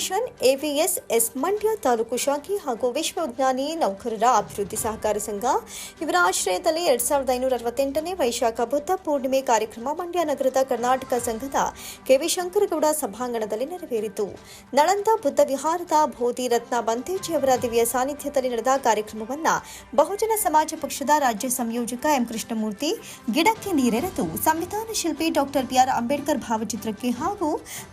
Foundation, AVS S Mandya taluk ಶಾಖೆ ಹಾಗೂ ವಿಶ್ವವಿಜ್ಞಾನಿ ನೌಕರರ ಅಭಿವೃದ್ಧಿ ಸಹಕಾರ ಸಂಘ. ಇವರ ಆಶ್ರಯದಲ್ಲಿ ಎರಡ್ ಸಾವಿರದ ಐನೂರ ಅರವತ್ತೆಂಟನೇ ವೈಶಾಖ ಬುದ್ಧ ಪೂರ್ಣಿಮೆ ಕಾರ್ಯಕ್ರಮ ಮಂಡ್ಯ ನಗರದ ಕರ್ನಾಟಕ ಸಂಘದ ಕೆವಿ ಶಂಕರಗೌಡ ಸಭಾಂಗಣದಲ್ಲಿ ನೆರವೇರಿತು. ನಳಂದ ಬುದ್ಧ ವಿಹಾರದ ಬೋಧಿ ರತ್ನ ಬಂತೇಜಿ ಅವರ ದಿವ್ಯ ಸಾನ್ನಿಧ್ಯದಲ್ಲಿ ನಡೆದ ಕಾರ್ಯಕ್ರಮವನ್ನ ಬಹುಜನ ಸಮಾಜ ಪಕ್ಷದ ರಾಜ್ಯ ಸಂಯೋಜಕ ಎಂ ಕೃಷ್ಣಮೂರ್ತಿ, ಗಿಡಕ್ಕೆ ನೀರೆರೆದು ಸಂವಿಧಾನ ಶಿಲ್ಪಿ ಡಾಕ್ಟರ್ ಬಿಆರ್ ಅಂಬೇಡ್ಕರ್ ಭಾವಚಿತ್ರಕ್ಕೆ ಹಾಗೂ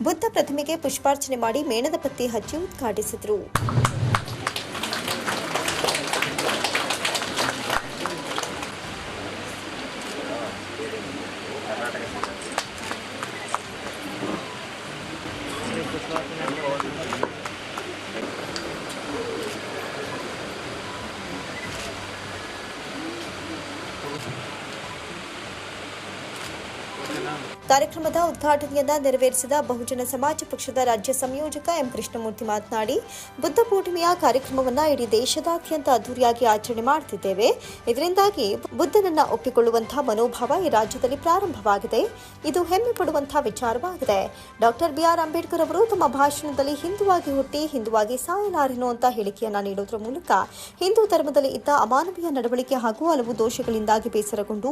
ಬುದ್ಧ ಪ್ರತಿಮೆಗೆ ಪುಷ್ಪಾರ್ಚನೆ ಮಾಡಿ ಮೇಣದ ಪತ್ತಿ ಹಚ್ಚಿ ಉದ್ಘಾಟಿಸಿದರು. ಕಾರ್ಯಕ್ರಮದ ಉದ್ಘಾಟನೆಯನ್ನ ನೆರವೇರಿಸಿದ ಬಹುಜನ ಸಮಾಜ ಪಕ್ಷದ ರಾಜ್ಯ ಸಂಯೋಜಕ ಎಂ ಕೃಷ್ಣಮೂರ್ತಿ ಮಾತನಾಡಿ, ಬುದ್ಧ ಪೂರ್ಣಿಮೆಯ ಕಾರ್ಯಕ್ರಮವನ್ನ ಇಡೀ ದೇಶದಾದ್ಯಂತ ಅದ್ದೂರಿಯಾಗಿ ಆಚರಣೆ ಮಾಡುತ್ತಿದ್ದೇವೆ ಇದರಿಂದಾಗಿ ಬುದ್ಧನನ್ನ ಒಪ್ಪಿಕೊಳ್ಳುವಂತಹ ಮನೋಭಾವ ಈ ರಾಜ್ಯದಲ್ಲಿ ಪ್ರಾರಂಭವಾಗಿದೆ. ಇದು ಹೆಮ್ಮೆ ಪಡುವಂತಹ ವಿಚಾರವಾಗಿದೆ. ಡಾಕ್ಟರ್ ಬಿಆರ್ ಅಂಬೇಡ್ಕರ್ ಅವರು ತಮ್ಮ ಭಾಷಣದಲ್ಲಿ ಹಿಂದುವಾಗಿ ಹುಟ್ಟಿ, ಹಿಂದುವಾಗಿ ಸಾಯಲಾರೆನು ಅಂತ ಹೇಳಿಕೆಯನ್ನ ನೀಡೋದ್ರ ಮೂಲಕ ಹಿಂದೂ ಧರ್ಮದಲ್ಲಿ ಇದ್ದ ಅಮಾನವೀಯ ನಡವಳಿಕೆ ಹಾಗೂ ಹಲವು ದೋಷಗಳಿಂದಾಗಿ ಬೇಸರಗೊಂಡು,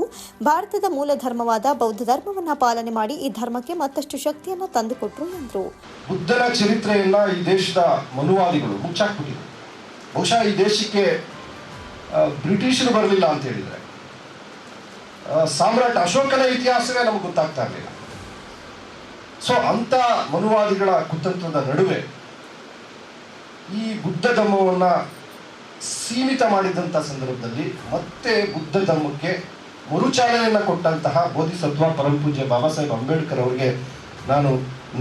ಭಾರತದ ಮೂಲ ಧರ್ಮವಾದ ಬೌದ್ಧ ಧರ್ಮವನ್ನು ಪಾಲನೆ ಮಾಡಿ ಈ ಧರ್ಮಕ್ಕೆ ಮತ್ತಷ್ಟು ಶಕ್ತಿಯನ್ನು ತಂದುಕೊಟ್ರು ಎಂದರು. ಬುದ್ಧನ ಚರಿತ್ರೆಯನ್ನ ಈ ದೇಶದ ಮನುವಾದಿಗಳು, ಮುಚ್ಚಾಕ್ಬಿಟ್ಟಿದ್ರು. ಬಹುಶಃ ಈ ದೇಶಕ್ಕೆ ಬ್ರಿಟಿಷರು ಬರಲಿಲ್ಲ ಅಂತ ಹೇಳಿದ್ರೆ. ಸಾಮ್ರಾಟ್ ಅಶೋಕನ ಇತಿಹಾಸವೇ ನಮಗೆ ಗೊತ್ತಾಗ್ತಾ ಇರಲಿಲ್ಲ. ಸೊ ಅಂತ ಮನುವಾದಿಗಳ ಕುತಂತ್ರದ ನಡುವೆ ಈ ಬುದ್ಧ ಧರ್ಮವನ್ನ ಸೀಮಿತ ಮಾಡಿದಂಥ ಸಂದರ್ಭದಲ್ಲಿ ಮತ್ತೆ ಬುದ್ಧ ಧರ್ಮಕ್ಕೆ ಮರುಚಾಲನೆಯನ್ನ ಕೊಟ್ಟಂತಹ ಬೋಧಿಸತ್ವ ಪರಮಪೂಜ್ಯ ಬಾಬಾ ಸಾಹೇಬ್ ಅಂಬೇಡ್ಕರ್ ಅವರಿಗೆ ನಾನು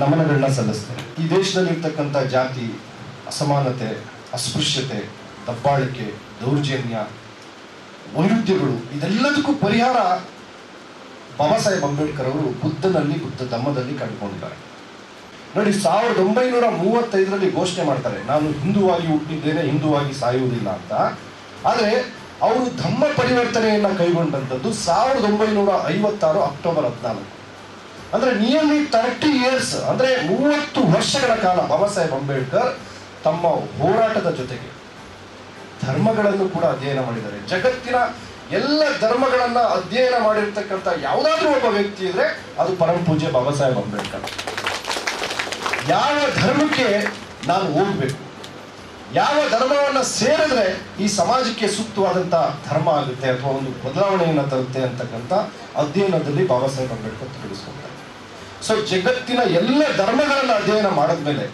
ನಮನಗಳನ್ನ ಸಲ್ಲಿಸ್ತೇನೆ. ಈ ದೇಶದಲ್ಲಿ ಇರ್ತಕ್ಕಂಥ ಜಾತಿ, ಅಸಮಾನತೆ, ಅಸ್ಪೃಶ್ಯತೆ, ದಬ್ಬಾಳಿಕೆ, ದೌರ್ಜನ್ಯ, ವೈರುಧ್ಯಗಳು, ಇದೆಲ್ಲದಕ್ಕೂ ಪರಿಹಾರ ಬಾಬಾ ಸಾಹೇಬ್ ಅಂಬೇಡ್ಕರ್ ಅವರು ಬುದ್ಧನಲ್ಲಿ, ಬುದ್ಧ ಧಮ್ಮದಲ್ಲಿ ಕಂಡುಕೊಂಡಿದ್ದಾರೆ. ನೋಡಿ, ಸಾವಿರದ ಒಂಬೈನೂರ ಮೂವತ್ತೈದರಲ್ಲಿ ಘೋಷಣೆ ಮಾಡ್ತಾರೆ, ನಾನು ಹಿಂದೂವಾಗಿ ಹುಟ್ಟಿದ್ದೇನೆ, ಹಿಂದೂವಾಗಿ ಸಾಯುವುದಿಲ್ಲ ಅಂತ. ಆದರೆ ಅವರು ಧಮ್ಮ ಪರಿವರ್ತನೆಯನ್ನ ಕೈಗೊಂಡಂಥದ್ದು ಸಾವಿರದ ಒಂಬೈನೂರ ಐವತ್ತಾರು ಅಕ್ಟೋಬರ್ ಹದಿನಾಲ್ಕು. ಅಂದ್ರೆ ನಿಯರ್ಲಿ ತರ್ಟಿ ಇಯರ್ಸ್ ಅಂದ್ರೆ ಮೂವತ್ತು ವರ್ಷಗಳ ಕಾಲ ಬಾಬಾ ಸಾಹೇಬ್ ಅಂಬೇಡ್ಕರ್ ತಮ್ಮ ಹೋರಾಟದ ಜೊತೆಗೆ ಧರ್ಮಗಳನ್ನು ಕೂಡ ಅಧ್ಯಯನ ಮಾಡಿದ್ದಾರೆ. ಜಗತ್ತಿನ ಎಲ್ಲ ಧರ್ಮಗಳನ್ನ ಅಧ್ಯಯನ ಮಾಡಿರ್ತಕ್ಕಂಥ ಯಾವುದಾದ್ರೂ ಒಬ್ಬ ವ್ಯಕ್ತಿ ಇದ್ರೆ ಅದು ಪರಮ ಪೂಜ್ಯ ಬಾಬಾ ಸಾಹೇಬ್ ಅಂಬೇಡ್ಕರ್. ಯಾವ ಧರ್ಮಕ್ಕೆ ನಾನು ಹೋಗ್ಬೇಕು? ಯಾವ ಧರ್ಮವನ್ನ ಸೇರಿದ್ರೆ ಈ ಸಮಾಜಕ್ಕೆ ಸೂಕ್ತವಾದಂತ ಧರ್ಮ ಆಗುತ್ತೆ ಅಥವಾ ಒಂದು ಬದಲಾವಣೆಯನ್ನ ತರುತ್ತೆ ಅಂತಕ್ಕಂಥ ಅಧ್ಯಯನದಲ್ಲಿ ಬಾಬಾ ಸಾಹೇಬ್ ಅಂಬೇಡ್ಕರ್ ತೊಡಗಿಸ್ಕೊಳ್ತಾರೆ ಸೊ ಜಗತ್ತಿನ ಎಲ್ಲ ಧರ್ಮಗಳನ್ನ ಅಧ್ಯಯನ ಮಾಡಿದ್ಮೇಲೆ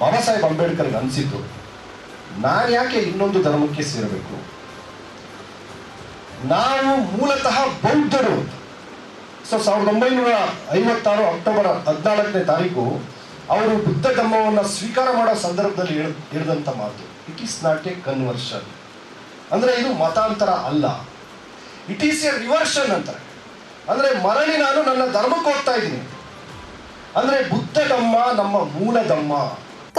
ಬಾಬಾ ಸಾಹೇಬ್ ಅಂಬೇಡ್ಕರ್ಗೆ ಅನಿಸಿದ್ದು, ನಾನು ಯಾಕೆ ಇನ್ನೊಂದು ಧರ್ಮಕ್ಕೆ ಸೇರಬೇಕು? ನಾವು ಮೂಲತಃ ಬೌದ್ಧರು ಸೊ ಸಾವಿರದ ಒಂಬೈನೂರ ಐವತ್ತಾರು ಅಕ್ಟೋಬರ್ ಹದಿನಾಲ್ಕನೇ ತಾರೀಕು ಅವರು ಬುದ್ಧ ಧರ್ಮವನ್ನು ಸ್ವೀಕಾರ ಮಾಡೋ ಸಂದರ್ಭದಲ್ಲಿ ಹೇಳ್ ಹೇಳಿದಂಥ ಮಾತು. It is not a conversion ಅಂದರೆ ಇದು ಮತಾಂತರ ಅಲ್ಲ. ಇಟ್ ಈಸ್ ಎ ರಿವರ್ಷನ್ ಅಂತಾರೆ. ಅಂದರೆ ಮರಳಿ ನಾನು ನನ್ನ ಧರ್ಮಕ್ಕೆ ಹೋಗ್ತಾ ಇದ್ದೀನಿ. ಅಂದರೆ ಬುದ್ಧ ಧಮ್ಮ ನಮ್ಮ ಮೂಲ ಧಮ್ಮ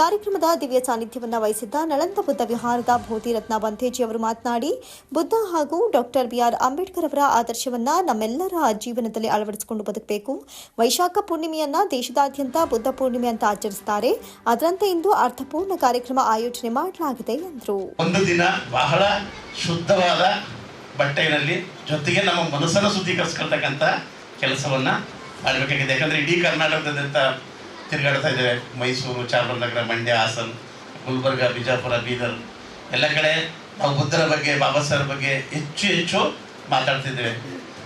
ಕಾರ್ಯಕ್ರಮದ ದಿವ್ಯ ಸಾನ್ನಿಧ್ಯವನ್ನು ವಹಿಸಿದ್ದ ನಳಂದ ಬುದ್ಧ ವಿಹಾರದ ಭೋತಿ ರತ್ನ ಬಂತೇಜಿ ಅವರು ಮಾತನಾಡಿ, ಬುದ್ಧ ಹಾಗೂ ಡಾಕ್ಟರ್ ಬಿಆರ್ ಅಂಬೇಡ್ಕರ್ ಅವರ ಆದರ್ಶವನ್ನ ನಮ್ಮೆಲ್ಲರ ಜೀವನದಲ್ಲಿ ಅಳವಡಿಸಿಕೊಂಡು ಬದುಕಬೇಕು. ವೈಶಾಖ ಪೂರ್ಣಿಮೆಯನ್ನ ದೇಶದಾದ್ಯಂತ ಬುದ್ಧ ಪೂರ್ಣಿಮೆ ಅಂತ ಆಚರಿಸುತ್ತಾರೆ. ಅದರಂತೆ ಇಂದು ಅರ್ಥಪೂರ್ಣ ಕಾರ್ಯಕ್ರಮ ಆಯೋಜನೆ ಮಾಡಲಾಗಿದೆ ಎಂದರು. ಒಂದು ದಿನ ಬಹಳ ಶುದ್ಧವಾದ ಬಟ್ಟೆಯಲ್ಲಿ ಜೊತೆಗೆ ನಮ್ಮ ಮನಸ್ಸನ್ನು ಶುದ್ಧೀಕರಿಸ್ಕೊಳ್ತಕ್ಕಂಥ ಕೆಲಸವನ್ನ ಮಾಡಬೇಕಾಗಿದೆ. ಯಾಕಂದ್ರೆ ಇಡೀ ಕರ್ನಾಟಕದಾದ್ಯಂತ ತಿರುಗಾಡ್ತಾ ಇದ್ದೇವೆ. ಮೈಸೂರು, ಚಾಮರಾಜನಗರ, ಮಂಡ್ಯ, ಹಾಸನ್, ಗುಲ್ಬರ್ಗ, ಬಿಜಾಪುರ, ಬೀದರ್. ಎಲ್ಲ ಕಡೆ ನಾವು ಬುದ್ಧರ ಬಗ್ಗೆ, ಬಾಬಾ ಸರ್ ಬಗ್ಗೆ ಹೆಚ್ಚು ಹೆಚ್ಚು ಮಾತಾಡ್ತಿದ್ದೇವೆ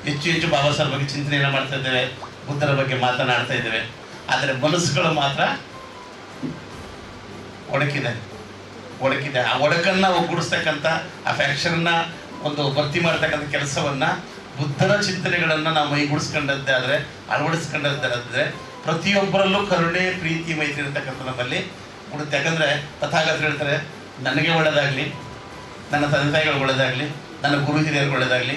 ಹೆಚ್ಚು ಹೆಚ್ಚು ಬಾಬಾ ಸರ್ ಬಗ್ಗೆ ಚಿಂತನೆಯನ್ನು ಮಾಡ್ತಾ ಇದ್ದೇವೆ. ಬುದ್ಧರ ಬಗ್ಗೆ ಮಾತನಾಡ್ತಾ ಇದ್ದೇವೆ. ಆದರೆ ಮನಸ್ಸುಗಳು ಮಾತ್ರ ಒಡಕಿದೆ. ಒಡಕಿದೆ. ಆ ಒಡಕನ್ನು ಒಗ್ಗೂಡಿಸ್ತಕ್ಕಂಥ, ಆ ಫ್ಯಾಕ್ಷನ್ನ ಒಂದು ಭರ್ತಿ ಮಾಡ್ತಕ್ಕಂಥ ಕೆಲಸವನ್ನು ಬುದ್ಧರ ಚಿಂತನೆಗಳನ್ನು ನಾವು ಮೈಗೂಡಿಸ್ಕೊಂಡದ್ದೇ ಆದರೆ ಅಳವಡಿಸ್ಕೊಂಡದ್ದಾದ್ರೆ ಪ್ರತಿಯೊಬ್ಬರಲ್ಲೂ ಕರುಣೆ, ಪ್ರೀತಿ, ಮೈತ್ರಿ ಇರತಕ್ಕಂಥ ನಮ್ಮಲ್ಲಿ ಉಡುತ್ತೆ. ಯಾಕಂದ್ರೆ ತಥಾಗತರು ಹೇಳ್ತಾರೆ, ನನಗೆ ಒಳ್ಳೆಯದಾಗಲಿ ನನ್ನ ತಂದೆ ತಾಯಿಗಳು ಒಳ್ಳೆಯದಾಗಲಿ ನನ್ನ ಗುರು ಹಿರಿಯರಿಗೆ ಒಳ್ಳೆಯದಾಗಲಿ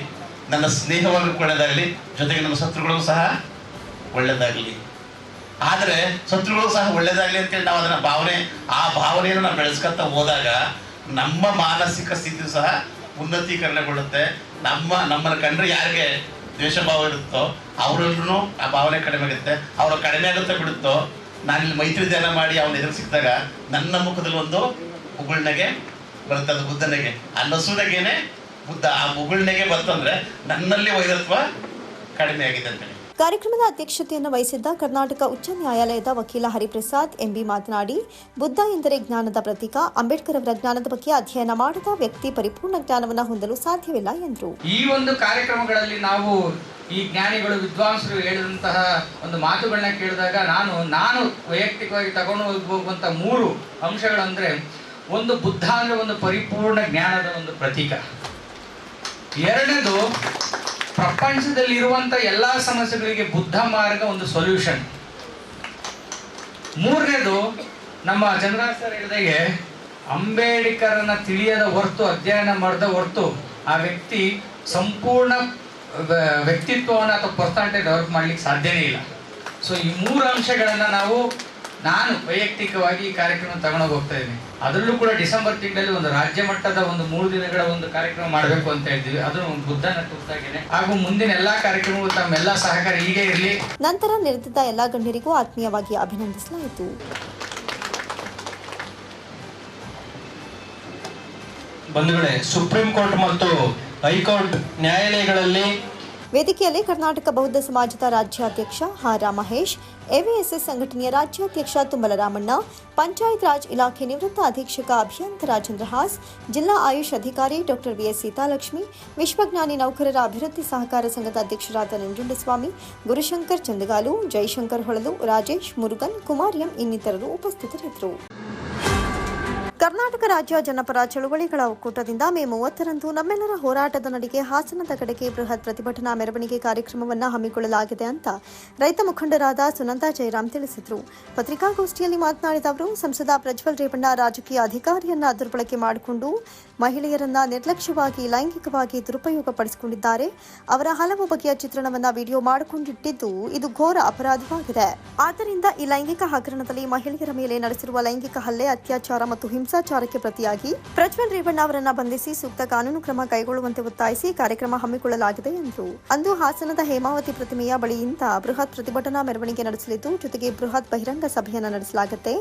ನನ್ನ ಸ್ನೇಹವರ್ಗಕ್ಕೆ ಒಳ್ಳೆಯದಾಗಲಿ ಜೊತೆಗೆ ನಮ್ಮ ಶತ್ರುಗಳು ಸಹ ಒಳ್ಳೆಯದಾಗಲಿ ಆದರೆ ಶತ್ರುಗಳು ಸಹ ಒಳ್ಳೆಯದಾಗಲಿ ಅಂತೇಳಿ ನಾವು ಅದನ್ನ ಭಾವನೆ, ಆ ಭಾವನೆಯನ್ನು ನಾವು ಬೆಳೆಸ್ಕೊತ ಹೋದಾಗ ನಮ್ಮ ಮಾನಸಿಕ ಸ್ಥಿತಿ ಸಹ ಉನ್ನತೀಕರಣಗೊಳ್ಳುತ್ತೆ. ನಮ್ಮ, ನಮ್ಮನ್ನು ಕಂಡ್ರೆ ಯಾರಿಗೆ? ದ್ವೇಷ ಭಾವ ಇರುತ್ತೋ, ಅವರಲ್ಲೂ ಆ ಭಾವನೆ ಕಡಿಮೆ ಆಗುತ್ತೆ. ಅವರು ಕಡಿಮೆ ಆಗುತ್ತೆ ಬಿಡುತ್ತೋ, ನಾನಿಲ್ಲಿ ಮೈತ್ರಿ ಧ್ಯಾನ ಮಾಡಿ ಅವನ ಎದುರು ಸಿಕ್ಕಿದಾಗ ನನ್ನ ಮುಖದಲ್ಲಿ ಒಂದು ಉಗುಳ್ನೆಗೆ ಬರುತ್ತೆ, ಅದು ಬುದ್ಧನಿಗೆ. ಆ ನಸುನಗೇನೆ ಬುದ್ಧ. ಆ ಮುಗುಳ್ನಗೆ ಬಂತಂದ್ರೆ ನನ್ನಲ್ಲಿ ವೈರತ್ವ ಕಡಿಮೆ ಆಗಿದೆ ಅಂತೇಳಿ ಕಾರ್ಯಕ್ರಮದ ಅಧ್ಯಕ್ಷತೆಯನ್ನು ವಹಿಸಿದ್ದ ಕರ್ನಾಟಕ ಉಚ್ಚ ನ್ಯಾಯಾಲಯದ ವಕೀಲ ಹರಿಪ್ರಸಾದ್ ಎಂಬಿ ಮಾತನಾಡಿ, ಬುದ್ಧ ಎಂದರೆ ಜ್ಞಾನದ ಪ್ರತೀಕ, ಅಂಬೇಡ್ಕರ್ ಅವರ ಜ್ಞಾನದ ಬಗ್ಗೆ ಅಧ್ಯಯನ ಮಾಡದ ವ್ಯಕ್ತಿ ಪರಿಪೂರ್ಣ ಜ್ಞಾನವನ್ನು ಹೊಂದಲು ಸಾಧ್ಯವಿಲ್ಲ ಎಂದರು. ಈ ಒಂದು ಕಾರ್ಯಕ್ರಮಗಳಲ್ಲಿ ನಾವು ಈ ಜ್ಞಾನಿಗಳು, ವಿದ್ವಾಂಸರು ಹೇಳಿದಂತಹ ಒಂದು ಮಾತುಗಳನ್ನ ಕೇಳಿದಾಗ ನಾನು ನಾನು ವೈಯಕ್ತಿಕವಾಗಿ ತಗೊಂಡು ಹೋಗುವಂತಹ ಮೂರು ಅಂಶಗಳಂದ್ರೆ ಒಂದು ಬುದ್ಧ ಅಂದ್ರೆ ಒಂದು ಪರಿಪೂರ್ಣ ಜ್ಞಾನದ ಒಂದು ಪ್ರತೀಕ. ಎರಡನೇದು ಪ್ರಪಂಚದಲ್ಲಿರುವಂಥ ಎಲ್ಲಾ ಸಮಸ್ಯೆಗಳಿಗೆ ಬುದ್ಧ ಮಾರ್ಗ ಒಂದು ಸೊಲ್ಯೂಷನ್ ಮೂರನೇದು, ನಮ್ಮ ಜನರಾಜ್ ಸರ್ ಹೇಳಿದಾಗೆ ಅಂಬೇಡ್ಕರನ್ನ ತಿಳಿಯದ ಹೊರತು, ಅಧ್ಯಯನ ಮಾಡದ ಹೊರತು, ಆ ವ್ಯಕ್ತಿ ಸಂಪೂರ್ಣ ವ್ಯಕ್ತಿತ್ವವನ್ನು ಅಥವಾ ಪರ್ಸನಾಲಿಟಿ ಡೆವಲಪ್ ಮಾಡ್ಲಿಕ್ಕೆ ಸಾಧ್ಯನೇ ಇಲ್ಲ. ಸೊ ಈ ಮೂರು ಅಂಶಗಳನ್ನ ನಾವು ನಾನು ವೈಯಕ್ತಿಕವಾಗಿ ಈ ಕಾರ್ಯಕ್ರಮ ತಗೊಂಡೋಗಿ ಹೋಗ್ತಾ ಇದ್ದೀನಿ. ಅದರಲ್ಲೂ ಕೂಡ ಡಿಸೆಂಬರ್ ತಿಂಗಳಲ್ಲಿ ಒಂದು ರಾಜ್ಯ ಮಟ್ಟದ ಒಂದು ಮೂರು ದಿನಗಳ ಒಂದು ಕಾರ್ಯಕ್ರಮ ಮಾಡಬೇಕು ಅಂತ ಇದ್ದೀವಿ ಅದು ಬುದ್ಧನ ತುರ್ತಾಗಿದೆ ಹಾಗೂ ಮುಂದಿನ ಎಲ್ಲಾ ಕಾರ್ಯಕ್ರಮಗಳು ತಮ್ಮೆಲ್ಲ ಸಹಕಾರ ಹೀಗೆ ಇರಲಿ. ನಂತರ ನೆರೆದಿದ್ದ ಎಲ್ಲಾ ಗಣ್ಯರಿಗೂ ಆತ್ಮೀಯವಾಗಿ ಅಭಿನಂದಿಸಲಾಯಿತು. ಬಂಧುಗಳೇ ಸುಪ್ರೀಂ ಕೋರ್ಟ್ ಮತ್ತು ಹೈಕೋರ್ಟ್ ನ್ಯಾಯಾಲಯಗಳಲ್ಲಿ ವೇದಿಕೆಯಲ್ಲಿ ಕರ್ನಾಟಕ ಬೌದ್ಧ ಸಮಾಜದ ರಾಜ್ಯಾಧ್ಯಕ್ಷ ಹಾರಾ ಮಹೇಶ್ ಎವಿಎಸ್ಎಸ್ ಸಂಘಟನೆಯ ರಾಜ್ಯಾಧ್ಯಕ್ಷ ತುಮ್ಮಲರಾಮಣ್ಣ ಪಂಚಾಯತ್ ರಾಜ್ ಇಲಾಖೆ ನಿವೃತ್ತ ಅಧೀಕ್ಷಕ ಅಭಿಯಂತ ರಾಜೇಂದ್ರ ಹಾಸ್ ಜಿಲ್ಲಾ ಆಯುಷ್ ಅಧಿಕಾರಿ ಡಾಕ್ಟರ್ ವಿಎಸ್ ಸೀತಾಲಕ್ಷ್ಮಿ, ವಿಶ್ವಜ್ಞಾನಿ ನೌಕರರ ಅಭಿವೃದ್ಧಿ ಸಹಕಾರ ಸಂಘದ ಅಧ್ಯಕ್ಷರಾದ ನಂಜುಂಡಸ್ವಾಮಿ, ಗುರುಶಂಕರ್ ಚಂದಗಾಲು, ಜೈಶಂಕರ್ ಹೊಳಲು, ರಾಜೇಶ್ ಮುರುಗನ್, ಕುಮಾರ್ ಎಂ ಇನ್ನಿತರರು ಉಪಸ್ಥಿತರಿದ್ದರು. ಕರ್ನಾಟಕ ರಾಜ್ಯ ಜನಪರ ಚಳುವಳಿಗಳ ಒಕ್ಕೂಟದಿಂದ ಮೇ ಮೂವತ್ತರಂದು ನಮ್ಮೆಲ್ಲರ ಹೋರಾಟದ ನಡಿಗೆ ಹಾಸನದ ಕಡೆಗೆ ಬೃಹತ್ ಪ್ರತಿಭಟನಾ ಮೆರವಣಿಗೆ ಕಾರ್ಯಕ್ರಮವನ್ನು ಹಮ್ಮಿಕೊಳ್ಳಲಾಗಿದೆ ಅಂತ ರೈತ ಮುಖಂಡರಾದ ಸುನಂದ ಜಯರಾಮ್ ತಿಳಿಸಿದರು. ಪತ್ರಿಕಾಗೋಷ್ಠಿಯಲ್ಲಿ ಮಾತನಾಡಿದ ಅವರು, ಸಂಸದ ಪ್ರಜ್ವಲ್ ರೇವಣ್ಣ ರಾಜಕೀಯ ಅಧಿಕಾರಿಯನ್ನ ದುರ್ಬಳಕೆ ಮಾಡಿಕೊಂಡು ಮಹಿಳೆಯರನ್ನ ನಿರ್ಲಕ್ಷ್ಯವಾಗಿ, ಲೈಂಗಿಕವಾಗಿ ದುರುಪಯೋಗ ಪಡಿಸಿಕೊಂಡಿದ್ದಾರೆ ಅವರ ಹಲವು ಬಗೆಯ ಚಿತ್ರಣವನ್ನ ವಿಡಿಯೋ ಮಾಡಿಕೊಂಡಿಟ್ಟಿದ್ದು ಇದು ಘೋರ ಅಪರಾಧವಾಗಿದೆ. ಆದ್ದರಿಂದ ಈ ಲೈಂಗಿಕ ಹಗರಣದಲ್ಲಿ ಮಹಿಳೆಯರ ಮೇಲೆ ನಡೆಸಿರುವ ಲೈಂಗಿಕ ಹಲ್ಲೆ, ಅತ್ಯಾಚಾರ ಮತ್ತು ಹಿಂಸಾಚಾರಕ್ಕೆ ಪ್ರತಿಯಾಗಿ ಪ್ರಜ್ವಲ್ ರೇವಣ್ಣ ಅವರನ್ನ ಬಂಧಿಸಿ ಸೂಕ್ತ ಕಾನೂನು ಕ್ರಮ ಕೈಗೊಳ್ಳುವಂತೆ ಒತ್ತಾಯಿಸಿ ಕಾರ್ಯಕ್ರಮ ಹಮ್ಮಿಕೊಳ್ಳಲಾಗಿದೆ ಎಂದರು ಅಂದು ಹಾಸನದ ಹೇಮಾವತಿ ಪ್ರತಿಮೆಯ ಬಳಿಯಿಂದ ಬೃಹತ್ ಪ್ರತಿಭಟನಾ ಮೆರವಣಿಗೆ ನಡೆಸಲಿದ್ದು, ಜೊತೆಗೆ ಬೃಹತ್ ಬಹಿರಂಗ ಸಭೆಯನ್ನು ನಡೆಸಲಾಗುತ್ತೆ.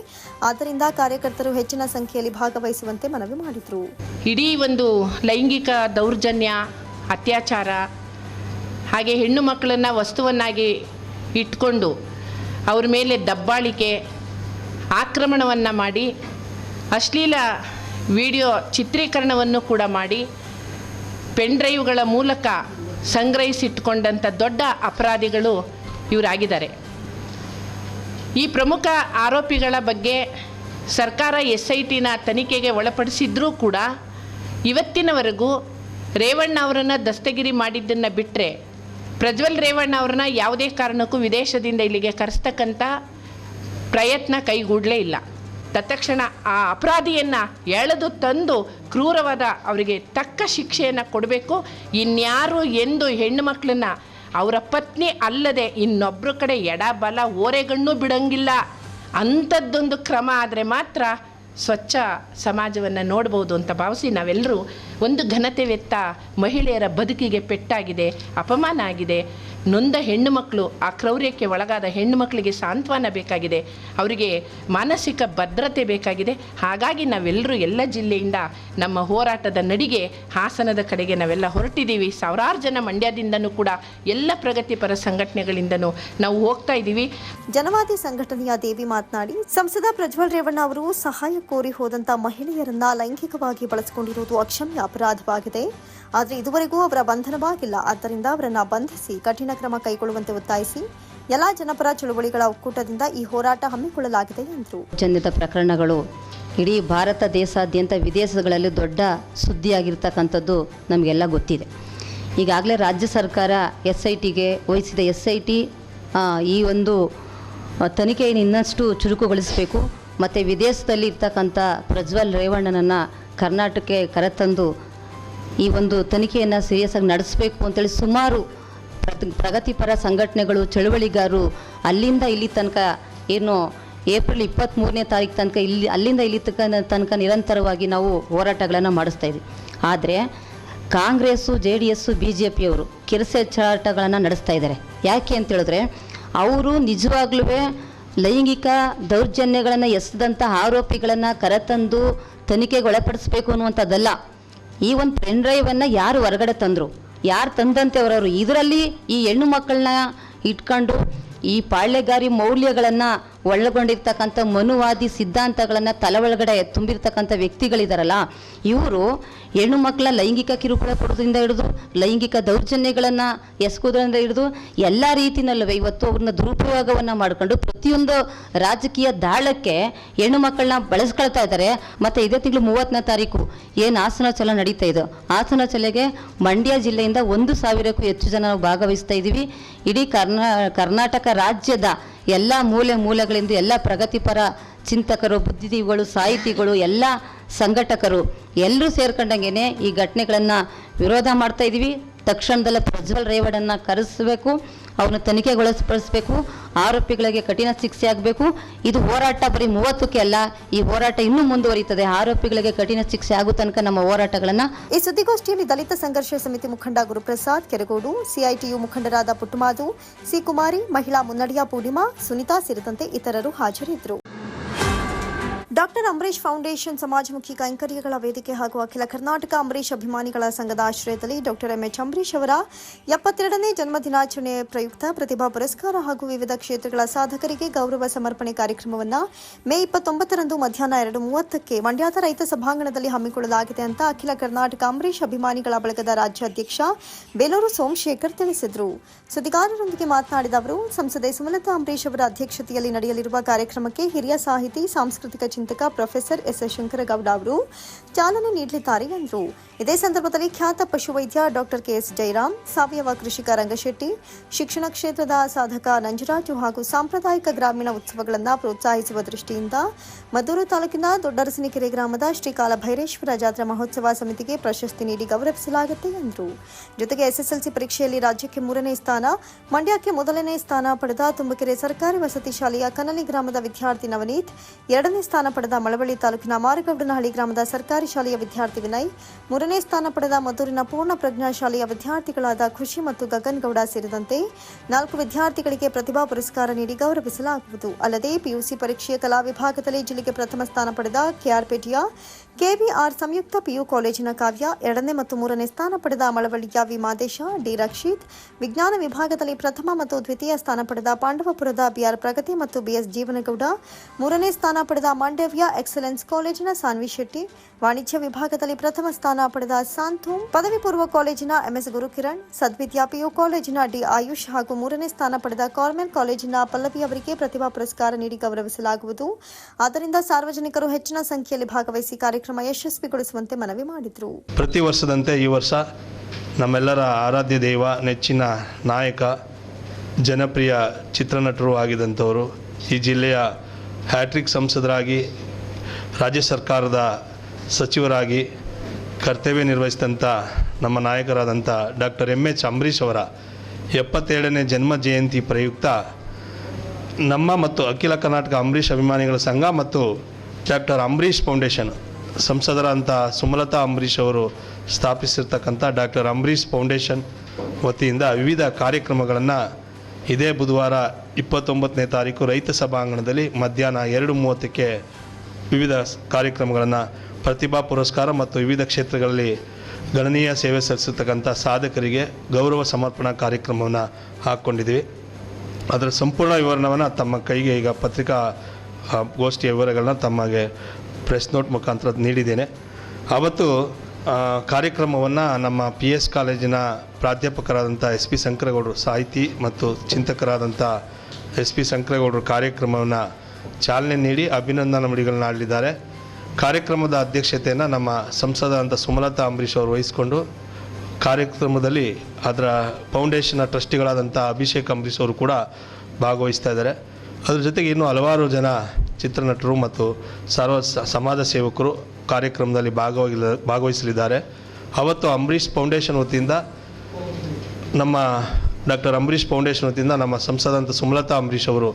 ಆದ್ದರಿಂದ ಕಾರ್ಯಕರ್ತರು ಹೆಚ್ಚಿನ ಸಂಖ್ಯೆಯಲ್ಲಿ ಭಾಗವಹಿಸುವಂತೆ ಮನವಿ ಮಾಡಿದರು. ಇಡೀ ಒಂದು ಲೈಂಗಿಕ ದೌರ್ಜನ್ಯ, ಅತ್ಯಾಚಾರ, ಹಾಗೆ ಹೆಣ್ಣು ಮಕ್ಕಳನ್ನು ವಸ್ತುವನ್ನಾಗಿ ಇಟ್ಕೊಂಡು ಅವ್ರ ಮೇಲೆ ದಬ್ಬಾಳಿಕೆ, ಆಕ್ರಮಣವನ್ನು ಮಾಡಿ, ಅಶ್ಲೀಲ ವಿಡಿಯೋ ಚಿತ್ರೀಕರಣವನ್ನು ಕೂಡ ಮಾಡಿ, ಪೆನ್ ಡ್ರೈವ್ಗಳ ಮೂಲಕ ಸಂಗ್ರಹಿಸಿಟ್ಕೊಂಡಂಥ ದೊಡ್ಡ ಅಪರಾಧಿಗಳು ಇವರಾಗಿದ್ದಾರೆ. ಈ ಪ್ರಮುಖ ಆರೋಪಿಗಳ ಬಗ್ಗೆ ಸರ್ಕಾರ ಎಸ್ ಐ ಟಿನ ತನಿಖೆಗೆ ಒಳಪಡಿಸಿದ್ರೂ ಕೂಡ ಇವತ್ತಿನವರೆಗೂ ರೇವಣ್ಣ ಅವರನ್ನು ದಸ್ತಗಿರಿ ಮಾಡಿದ್ದನ್ನು ಬಿಟ್ಟರೆ ಪ್ರಜ್ವಲ್ ರೇವಣ್ಣ ಅವ್ರನ್ನ ಯಾವುದೇ ಕಾರಣಕ್ಕೂ ವಿದೇಶದಿಂದ ಇಲ್ಲಿಗೆ ಕರೆಸ್ತಕ್ಕಂಥ ಪ್ರಯತ್ನ ಕೈಗೂಡಲೇ ಇಲ್ಲ. ತತ್ಕ್ಷಣ ಆ ಅಪರಾಧಿಯನ್ನು ಎಳೆದು ತಂದು ಕ್ರೂರವಾದ ಅವರಿಗೆ ತಕ್ಕ ಶಿಕ್ಷೆಯನ್ನು ಕೊಡಬೇಕು. ಇನ್ಯಾರು ಎಂದು ಹೆಣ್ಣು ಮಕ್ಕಳನ್ನ ಅವರ ಪತ್ನಿ ಅಲ್ಲದೆ ಇನ್ನೊಬ್ಬರ ಕಡೆ ಎಡ ಬಲ ಓರೆಗಣ್ಣು ಬಿಡಂಗಿಲ್ಲ. ಅಂಥದ್ದೊಂದು ಕ್ರಮ ಆದರೆ ಮಾತ್ರ ಸ್ವಚ್ಛ ಸಮಾಜವನ್ನು ನೋಡ್ಬೋದು ಅಂತ ಭಾವಿಸಿ ನಾವೆಲ್ಲರೂ ಒಂದು ಘನತೆವೆತ್ತ ಮಹಿಳೆಯರ ಬದುಕಿಗೆ ಪೆಟ್ಟಾಗಿದೆ ಅಪಮಾನ ಆಗಿದೆ. ನೊಂದ ಹೆಣ್ಣು ಮಕ್ಕಳು ಆ ಕ್ರೌರ್ಯಕ್ಕೆ ಒಳಗಾದ ಹೆಣ್ಣು ಮಕ್ಕಳಿಗೆ ಸಾಂತ್ವನ ಬೇಕಾಗಿದೆ. ಅವರಿಗೆ ಮಾನಸಿಕ ಭದ್ರತೆ ಬೇಕಾಗಿದೆ. ಹಾಗಾಗಿ ನಾವೆಲ್ಲರೂ ಎಲ್ಲ ಜಿಲ್ಲೆಯಿಂದ ನಮ್ಮ ಹೋರಾಟದ ನಡಿಗೆ ಹಾಸನದ ಕಡೆಗೆ ನಾವೆಲ್ಲ ಹೊರಟಿದ್ದೀವಿ. ಸಾವಿರಾರು ಜನ ಮಂಡ್ಯದಿಂದನೂ ಕೂಡ ಎಲ್ಲ ಪ್ರಗತಿಪರ ಸಂಘಟನೆಗಳಿಂದನೂ ನಾವು ಹೋಗ್ತಾ ಇದ್ದೀವಿ. ಜನವಾದಿ ಸಂಘಟನೆಯ ದೇವಿ ಮಾತನಾಡಿ, ಸಂಸದ ಪ್ರಜ್ವಲ್ ರೇವಣ್ಣ ಅವರು ಸಹಾಯ ಕೋರಿ ಹೋದಂತ ಮಹಿಳೆಯರನ್ನ ಲೈಂಗಿಕವಾಗಿ ಬಳಸಿಕೊಂಡಿರುವುದು ಅಕ್ಷಮ್ಯ ಅಪರಾಧವಾಗಿದೆ. ಆದರೆ ಇದುವರೆಗೂ ಅವರ ಬಂಧನವಾಗಿಲ್ಲ. ಆದ್ದರಿಂದ ಅವರನ್ನ ಬಂಧಿಸಿ, ಕಠಿಣ ಕ್ರಮ ಕೈಗೊಳ್ಳುವಂತೆ ಒತ್ತಾಯಿಸಿ ಎಲ್ಲಾ ಜನಪರ ಚಳುವಳಿಗಳ ಒಕ್ಕೂಟದಿಂದ ಈ ಹೋರಾಟ ಹಮ್ಮಿಕೊಳ್ಳಲಾಗಿದೆ ಎಂದರು. ಜನ್ಯದ ಪ್ರಕರಣಗಳು ಇಡೀ ಭಾರತ ದೇಶಾದ್ಯಂತ ವಿದೇಶಗಳಲ್ಲಿ ದೊಡ್ಡ ಸುದ್ದಿಯಾಗಿರ್ತಕ್ಕಂಥದ್ದು ನಮಗೆಲ್ಲ ಗೊತ್ತಿದೆ. ಈಗಾಗಲೇ ರಾಜ್ಯ ಸರ್ಕಾರ ಎಸ್ ಐ ಟಿಗೆ ವಹಿಸಿದ ಎಸ್ ಐ ಟಿ ಈ ಒಂದು ತನಿಖೆಯನ್ನು ಇನ್ನಷ್ಟು ಚುರುಕುಗೊಳಿಸಬೇಕು. ಮತ್ತು ವಿದೇಶದಲ್ಲಿ ಇರ್ತಕ್ಕಂಥ ಪ್ರಜ್ವಲ್ ರೇವಣ್ಣನನ್ನು ಕರ್ನಾಟಕಕ್ಕೆ ಕರೆತಂದು ಈ ಒಂದು ತನಿಖೆಯನ್ನು ಸೀರಿಯಸ್ಸಾಗಿ ನಡೆಸಬೇಕು ಅಂತೇಳಿ ಸುಮಾರು ಪ್ರಗತಿಪರ ಸಂಘಟನೆಗಳು, ಚಳುವಳಿಗಾರರು ಅಲ್ಲಿಂದ ಇಲ್ಲಿ ತನಕ ಏನು ಏಪ್ರಿಲ್ ಇಪ್ಪತ್ತ್ಮೂರನೇ ತಾರೀಕು ತನಕ ಇಲ್ಲಿ ಅಲ್ಲಿಂದ ಇಲ್ಲಿ ತನಕ ತನಕ ನಿರಂತರವಾಗಿ ನಾವು ಹೋರಾಟಗಳನ್ನು ಮಾಡಿಸ್ತಾ ಇದ್ವಿ. ಆದರೆ Congress, J D S, B J ಪಿಯವರು ಕಿರುಸೆಚ್ಚಾಟಗಳನ್ನು ನಡೆಸ್ತಾ ಇದ್ದಾರೆ. ಯಾಕೆ ಅಂತೇಳಿದ್ರೆ ಅವರು ನಿಜವಾಗ್ಲೂ ಲೈಂಗಿಕ ದೌರ್ಜನ್ಯಗಳನ್ನು ಎಸೆದಂಥ ಆರೋಪಿಗಳನ್ನು ಕರೆತಂದು ತನಿಖೆಗೆ ಒಳಪಡಿಸ್ಬೇಕು ಅನ್ನುವಂಥದ್ದಲ್ಲ. ಈ ಒಂದು ಪೆನ್ ಡ್ರೈವನ್ನು ಯಾರು ಹೊರಗಡೆ ತಂದರು? ಯಾರು ತಂದಂತೆ ಅವರವರು? ಇದರಲ್ಲಿ ಈ ಹೆಣ್ಣು ಮಕ್ಕಳನ್ನ ಇಟ್ಕೊಂಡು ಈ ಪಾಳ್ಯಗಾರಿ ಮೌಲ್ಯಗಳನ್ನು ಒಳಗೊಂಡಿರ್ತಕ್ಕಂಥ ಮನುವಾದಿ ಸಿದ್ಧಾಂತಗಳನ್ನು ತಲೆ ಒಳಗಡೆ ತುಂಬಿರ್ತಕ್ಕಂಥ ವ್ಯಕ್ತಿಗಳಿದಾರಲ್ಲ, ಇವರು ಹೆಣ್ಣು ಮಕ್ಕಳ ಲೈಂಗಿಕ ಕಿರುಕುಳ ಕೊಡೋದ್ರಿಂದ ಹಿಡಿದು, ಲೈಂಗಿಕ ದೌರ್ಜನ್ಯಗಳನ್ನು ಎಸಗೋದ್ರಿಂದ ಹಿಡಿದು, ಎಲ್ಲ ರೀತಿಯಲ್ಲೂ ಇವತ್ತು ಅವ್ರನ್ನ ದುರುಪಯೋಗವನ್ನು ಮಾಡ್ಕೊಂಡು ಪ್ರತಿಯೊಂದು ರಾಜಕೀಯ ದಾಳಕ್ಕೆ ಹೆಣ್ಣು ಮಕ್ಕಳನ್ನ ಬಳಸ್ಕೊಳ್ತಾ ಇದ್ದಾರೆ. ಮತ್ತು ಇದೇ ತಿಂಗಳು ಮೂವತ್ತನೇ ತಾರೀಕು ಏನು ಆಸನ ಚಲ ನಡೀತಾ ಇದೆ? ಆಸನ ಚಲೆಗೆ ಮಂಡ್ಯ ಜಿಲ್ಲೆಯಿಂದ ಒಂದು ಸಾವಿರಕ್ಕೂ ಹೆಚ್ಚು ಜನ ನಾವು ಭಾಗವಹಿಸ್ತಾ ಇದ್ದೀವಿ ಇಡೀ ಕರ್ನಾ, ಕರ್ನಾಟಕ ರಾಜ್ಯದ ಎಲ್ಲ ಮೂಲೆ ಮೂಲೆಗಳಿಂದ ಎಲ್ಲ ಪ್ರಗತಿಪರ ಚಿಂತಕರು, ಬುದ್ಧಿಜೀವಿಗಳು, ಸಾಹಿತಿಗಳು, ಎಲ್ಲ ಸಂಘಟಕರು ಎಲ್ಲರೂ ಸೇರ್ಕೊಂಡಂಗೆ ಈ ಘಟನೆಗಳನ್ನು ವಿರೋಧ ಮಾಡ್ತಾ ಇದ್ದೀವಿ ತಕ್ಷಣದಲ್ಲೇ ಪ್ರಜ್ವಲ್ ರೇವಡನ್ನು ಕರೆಸಬೇಕು, ಅವನು ತನಿಖೆಗೊಳಪಡಿಸಬೇಕು ಆರೋಪಿಗಳಿಗೆ ಕಠಿಣ ಶಿಕ್ಷೆ ಆಗಬೇಕು. ಇದು ಹೋರಾಟ ಬರೀ ಮೂವತ್ತಕ್ಕೆ ಅಲ್ಲ, ಈ ಹೋರಾಟ ಇನ್ನೂ ಮುಂದುವರಿಯುತ್ತದೆ. ಆರೋಪಿಗಳಿಗೆ ಕಠಿಣ ಶಿಕ್ಷೆ ಆಗೋ ತನಕ ನಮ್ಮ ಹೋರಾಟಗಳನ್ನು ಈ ಸುದ್ದಿಗೋಷ್ಠಿಯಲ್ಲಿ ದಲಿತ ಸಂಘರ್ಷ ಸಮಿತಿ ಮುಖಂಡ ಗುರುಪ್ರಸಾದ್ ಕೆರಗೋಡು, ಸಿಐಟಿಯು ಮುಖಂಡರಾದ ಪುಟ್ಟಮಾದು ಸಿ ಕುಮಾರಿ ಮಹಿಳಾ ಮುನ್ನಡಿಯ ಪೂರ್ಣಿಮಾ, ಸುನಿತಾ ಸೇರಿದಂತೆ ಇತರರು ಹಾಜರಿದ್ದರು. ಡಾಕ್ಟರ್ ಅಂಬರೀಶ್ ಫೌಂಡೇಶನ್ ಸಮಾಜಮುಖಿ ಕೈಂಕರ್ಯಗಳ ವೇದಿಕೆ ಹಾಗೂ ಅಖಿಲ ಕರ್ನಾಟಕ ಅಂಬರೀಶ್ ಅಭಿಮಾನಿಗಳ ಸಂಘದ ಆಶ್ರಯದಲ್ಲಿ ಡಾಕ್ಟರ್ ಎಂಎಚ್ ಅಂಬರೀಶ್ ಅವರ ಎಪ್ಪತ್ತೆರಡನೇ ಜನ್ಮದಿನಾಚರಣೆ ಪ್ರಯುಕ್ತ ಪ್ರತಿಭಾ ಪುರಸ್ಕಾರ ಹಾಗೂ ವಿವಿಧ ಕ್ಷೇತ್ರಗಳ ಸಾಧಕರಿಗೆ ಗೌರವ ಸಮರ್ಪಣೆ ಕಾರ್ಯಕ್ರಮವನ್ನು ಮೇ ಇಪ್ಪತ್ತೊಂಬತ್ತರಂದು ಮಧ್ಯಾಹ್ನ ಎರಡು ಮೂವತ್ತಕ್ಕೆ ಮಂಡ್ಯದ ರೈತ ಸಭಾಂಗಣದಲ್ಲಿ ಹಮ್ಮಿಕೊಳ್ಳಲಾಗಿದೆ ಅಂತ ಅಖಿಲ ಕರ್ನಾಟಕ ಅಂಬರೀಶ್ ಅಭಿಮಾನಿಗಳ ಬಳಗದ ರಾಜ್ಯಾಧ್ಯಕ್ಷ ಬೇಲೂರು ಸೋಮಶೇಖರ್ ತಿಳಿಸಿದರು. ಸುದ್ದಿಗಾರರೊಂದಿಗೆ ಮಾತನಾಡಿದ ಅವರು, ಸಂಸದೆ ಸುಮಲತಾ ಅಂಬರೀಶ್ ಅವರ ಅಧ್ಯಕ್ಷತೆಯಲ್ಲಿ ನಡೆಯಲಿರುವ ಕಾರ್ಯಕ್ರಮಕ್ಕೆ ಹಿರಿಯ ಸಾಹಿತಿ, ಸಾಂಸ್ಕೃತಿಕ ಚಿಂತಕ ಪ್ರೊಫೆಸರ್ ಎಸ್ ಎಸ್ ಶಂಕರಗೌಡ ಅವರು ಚಾಲನೆ ನೀಡಲಿದ್ದಾರೆ ಎಂದರು ಇದೇ ಸಂದರ್ಭದಲ್ಲಿ ಖ್ಯಾತ ಪಶುವೈದ್ಯ ಡಾಕ್ಟರ್ ಕೆಎಸ್ ಜಯರಾಮ್ ಸಾವಯವ ಕೃಷಿಕ ರಂಗಶೆಟ್ಟಿ, ಶಿಕ್ಷಣ ಕ್ಷೇತ್ರದ ಸಾಧಕ ನಂಜರಾಜು ಹಾಗೂ ಸಾಂಪ್ರದಾಯಿಕ ಗ್ರಾಮೀಣ ಉತ್ಸವಗಳನ್ನು ಪ್ರೋತ್ಸಾಹಿಸುವ ದೃಷ್ಟಿಯಿಂದ ಮದ್ದೂರು ತಾಲೂಕಿನ ದೊಡ್ಡರಸನಕೆರೆ ಗ್ರಾಮದ ಶ್ರೀಕಾಲ ಭೈರೇಶ್ವರ ಜಾತ್ರಾ ಮಹೋತ್ಸವ ಸಮಿತಿಗೆ ಪ್ರಶಸ್ತಿ ನೀಡಿ ಗೌರವಿಸಲಾಗುತ್ತೆ ಎಂದರು. ಜೊತೆಗೆ ಎಸ್ಎಸ್ಎಲ್ಸಿ ಪರೀಕ್ಷೆಯಲ್ಲಿ ರಾಜ್ಯಕ್ಕೆ ಮೂರನೇ ಸ್ಥಾನ, ಮಂಡ್ಯಕ್ಕೆ ಮೊದಲನೇ ಸ್ಥಾನ ಪಡೆದ ತುಮಕೆರೆ ಸರ್ಕಾರಿ ವಸತಿ ಶಾಲೆಯ ಕನಲಿ ಗ್ರಾಮದ ವಿದ್ಯಾರ್ಥಿ ನವನೀತ್, ಎರಡನೇ ಸ್ಥಾನ ಪಡೆದ ಮಳವಳ್ಳಿ ತಾಲೂಕಿನ ಮಾರಗೌಡನಹಳ್ಳಿ ಗ್ರಾಮದ ಸರ್ಕಾರಿ ಶಾಲೆಯ ವಿದ್ಯಾರ್ಥಿ ವಿನಯ್ ಮೂರನೇ ಸ್ಥಾನ ಪಡೆದ ಮದ್ದೂರಿನ ಪೂರ್ಣ ಪ್ರಜ್ಞಾ ಶಾಲೆಯ ವಿದ್ಯಾರ್ಥಿಗಳಾದ ಖುಷಿ ಮತ್ತು ಗಗನ್ ಗೌಡ ಸೇರಿದಂತೆ ನಾಲ್ಕು ವಿದ್ಯಾರ್ಥಿಗಳಿಗೆ ಪ್ರತಿಭಾ ಪುರಸ್ಕಾರ ನೀಡಿ ಗೌರವಿಸಲಾಗುವುದು. ಅಲ್ಲದೆ ಪಿಯುಸಿ ಪರೀಕ್ಷೆಯ ಕಲಾ ವಿಭಾಗದಲ್ಲಿ ಜಿಲ್ಲೆಗೆ ಪ್ರಥಮ ಸ್ಥಾನ ಪಡೆದ ಕೆಆರ್ಪೇಟೆಯ ಕೆವಿಆರ್ ಸಂಯುಕ್ತ ಪಿಯು ಕಾಲೇಜಿನ ಕಾವ್ಯ ಎರಡನೇ ಮತ್ತು ಮೂರನೇ ಸ್ಥಾನ ಪಡೆದ ಮಳವಳ್ಳಿಯ ವಿ ಮಾದೇಶ, ಡಿ ರಕ್ಷಿತ್, ವಿಜ್ಞಾನ ವಿಭಾಗದಲ್ಲಿ ಪ್ರಥಮ ಮತ್ತು ದ್ವಿತೀಯ ಸ್ಥಾನ ಪಡೆದ ಪಾಂಡವಪುರದ ಬಿಆರ್ ಪ್ರಗತಿ ಮತ್ತು ಬಿಎಸ್ ಜೀವನಗೌಡ, ಮೂರನೇ ಸ್ಥಾನ ಪಡೆದ ಮಾಂಡವ್ಯ ಎಕ್ಸಲೆನ್ಸ್ ಕಾಲೇಜಿನ ಸಾನ್ವಿ ಶೆಟ್ಟಿ, ವಾಣಿಜ್ಯ ವಿಭಾಗದಲ್ಲಿ ಪ್ರಥಮ ಸ್ಥಾನ ಪಡೆದ ಸಾಂಥೋಮ್ ಪದವಿ ಪೂರ್ವ ಕಾಲೇಜಿನ ಎಂಎಸ್ ಗುರುಕಿರಣ್ ಸದ್ವಿದ್ಯಾ ಪಿಯು ಕಾಲೇಜಿನ ಡಿ ಆಯುಷ್ ಹಾಗೂ ಮೂರನೇ ಸ್ಥಾನ ಪಡೆದ ಕಾರ್ಮೆಲ್ ಕಾಲೇಜಿನ ಪಲ್ಲವಿ ಅವರಿಗೆ ಪ್ರತಿಭಾ ಪುರಸ್ಕಾರ ನೀಡಿ ಗೌರವಿಸಲಾಗುವುದು. ಆದ್ದರಿಂದ ಸಾರ್ವಜನಿಕರು ಹೆಚ್ಚಿನ ಸಂಖ್ಯೆಯಲ್ಲಿ ಭಾಗವಹಿಸಿ ಕಾರ್ಯಕ್ರಮ ಯಶಸ್ವಿಗೊಳಿಸುವಂತೆ ಮನವಿ ಮಾಡಿದರು. ಪ್ರತಿ ವರ್ಷದಂತೆ ಈ ವರ್ಷ ನಮ್ಮೆಲ್ಲರ ಆರಾಧ್ಯ ದೈವ, ನೆಚ್ಚಿನ ನಾಯಕ, ಜನಪ್ರಿಯ ಚಿತ್ರನಟರು ಆಗಿದಂಥವರು ಈ ಜಿಲ್ಲೆಯ ಹ್ಯಾಟ್ರಿಕ್ ಸಂಸದರಾಗಿ, ರಾಜ್ಯ ಸರ್ಕಾರದ ಸಚಿವರಾಗಿ ಕರ್ತವ್ಯ ನಿರ್ವಹಿಸಿದಂಥ ನಮ್ಮ ನಾಯಕರಾದಂಥ ಡಾಕ್ಟರ್ ಎಂ ಎಚ್ ಅಂಬರೀಷ್ ಅವರ ಎಪ್ಪತ್ತೇಳನೇ ಜನ್ಮ ಜಯಂತಿ ಪ್ರಯುಕ್ತ ನಮ್ಮ ಮತ್ತು ಅಖಿಲ ಕರ್ನಾಟಕ ಅಂಬರೀಷ್ ಅಭಿಮಾನಿಗಳ ಸಂಘ ಮತ್ತು ಡಾಕ್ಟರ್ ಅಂಬರೀಷ್ ಫೌಂಡೇಶನ್ ಸಂಸದರಂಥ ಸುಮಲತಾ ಅಂಬರೀಷ್ ಅವರು ಸ್ಥಾಪಿಸಿರ್ತಕ್ಕಂಥ ಡಾಕ್ಟರ್ ಅಂಬರೀಷ್ ಫೌಂಡೇಶನ್ ವತಿಯಿಂದ ವಿವಿಧ ಕಾರ್ಯಕ್ರಮಗಳನ್ನು ಇದೇ ಬುಧವಾರ ಇಪ್ಪತ್ತೊಂಬತ್ತನೇ ತಾರೀಕು ರೈತ ಸಭಾಂಗಣದಲ್ಲಿ ಮಧ್ಯಾಹ್ನ ಎರಡು ಮೂವತ್ತಕ್ಕೆ ವಿವಿಧ ಕಾರ್ಯಕ್ರಮಗಳನ್ನು ಪ್ರತಿಭಾ ಪುರಸ್ಕಾರ ಮತ್ತು ವಿವಿಧ ಕ್ಷೇತ್ರಗಳಲ್ಲಿ ಗಣನೀಯ ಸೇವೆ ಸಲ್ಲಿಸತಕ್ಕಂಥ ಸಾಧಕರಿಗೆ ಗೌರವ ಸಮರ್ಪಣಾ ಕಾರ್ಯಕ್ರಮವನ್ನು ಹಾಕ್ಕೊಂಡಿದ್ದೀವಿ. ಅದರ ಸಂಪೂರ್ಣ ವಿವರಣವನ್ನು ತಮ್ಮ ಕೈಗೆ ಈಗ ಪತ್ರಿಕಾ ಗೋಷ್ಠಿಯ ವಿವರಗಳನ್ನ ತಮಗೆ ಪ್ರೆಸ್ ನೋಟ್ ಮುಖಾಂತರ ನೀಡಿದ್ದೇನೆ. ಅವತ್ತು ಕಾರ್ಯಕ್ರಮವನ್ನು ನಮ್ಮ ಪಿ ಎಸ್ ಕಾಲೇಜಿನ ಪ್ರಾಧ್ಯಾಪಕರಾದಂಥ ಎಸ್ ಪಿ ಶಂಕರಗೌಡರು ಸಾಹಿತಿ ಮತ್ತು ಚಿಂತಕರಾದಂಥ ಎಸ್ ಪಿ ಶಂಕರಗೌಡರು ಕಾರ್ಯಕ್ರಮವನ್ನು ಚಾಲನೆ ನೀಡಿ ಅಭಿನಂದನಾ ನುಡಿಗಳನ್ನ ಆಡಲಿದ್ದಾರೆ ಕಾರ್ಯಕ್ರಮದ ಅಧ್ಯಕ್ಷತೆಯನ್ನು ನಮ್ಮ ಸಂಸದ ಅಂತ ಸುಮಲತಾ ಅಂಬರೀಷ್ ಅವರು ವಹಿಸಿಕೊಂಡು ಕಾರ್ಯಕ್ರಮದಲ್ಲಿ ಅದರ ಫೌಂಡೇಶನ್ನ ಟ್ರಸ್ಟಿಗಳಾದಂಥ ಅಭಿಷೇಕ್ ಅಂಬರೀಷ್ ಅವರು ಕೂಡ ಭಾಗವಹಿಸ್ತಾ ಇದ್ದಾರೆ. ಅದ್ರ ಜೊತೆಗೆ ಇನ್ನೂ ಹಲವಾರು ಜನ ಚಿತ್ರನಟರು ಮತ್ತು ಸರ್ವ ಸಮಾಜ ಸೇವಕರು ಕಾರ್ಯಕ್ರಮದಲ್ಲಿ ಭಾಗವಾಗಿ ಭಾಗವಹಿಸಲಿದ್ದಾರೆ. ಅವತ್ತು ಅಂಬರೀಷ್ ಫೌಂಡೇಶನ್ ವತಿಯಿಂದ ನಮ್ಮ ಡಾಕ್ಟರ್ ಅಂಬರೀಷ್ ಫೌಂಡೇಶನ್ ವತಿಯಿಂದ ನಮ್ಮ ಸಂಸದಂತ ಸುಮಲತಾ ಅಂಬರೀಷ್ ಅವರು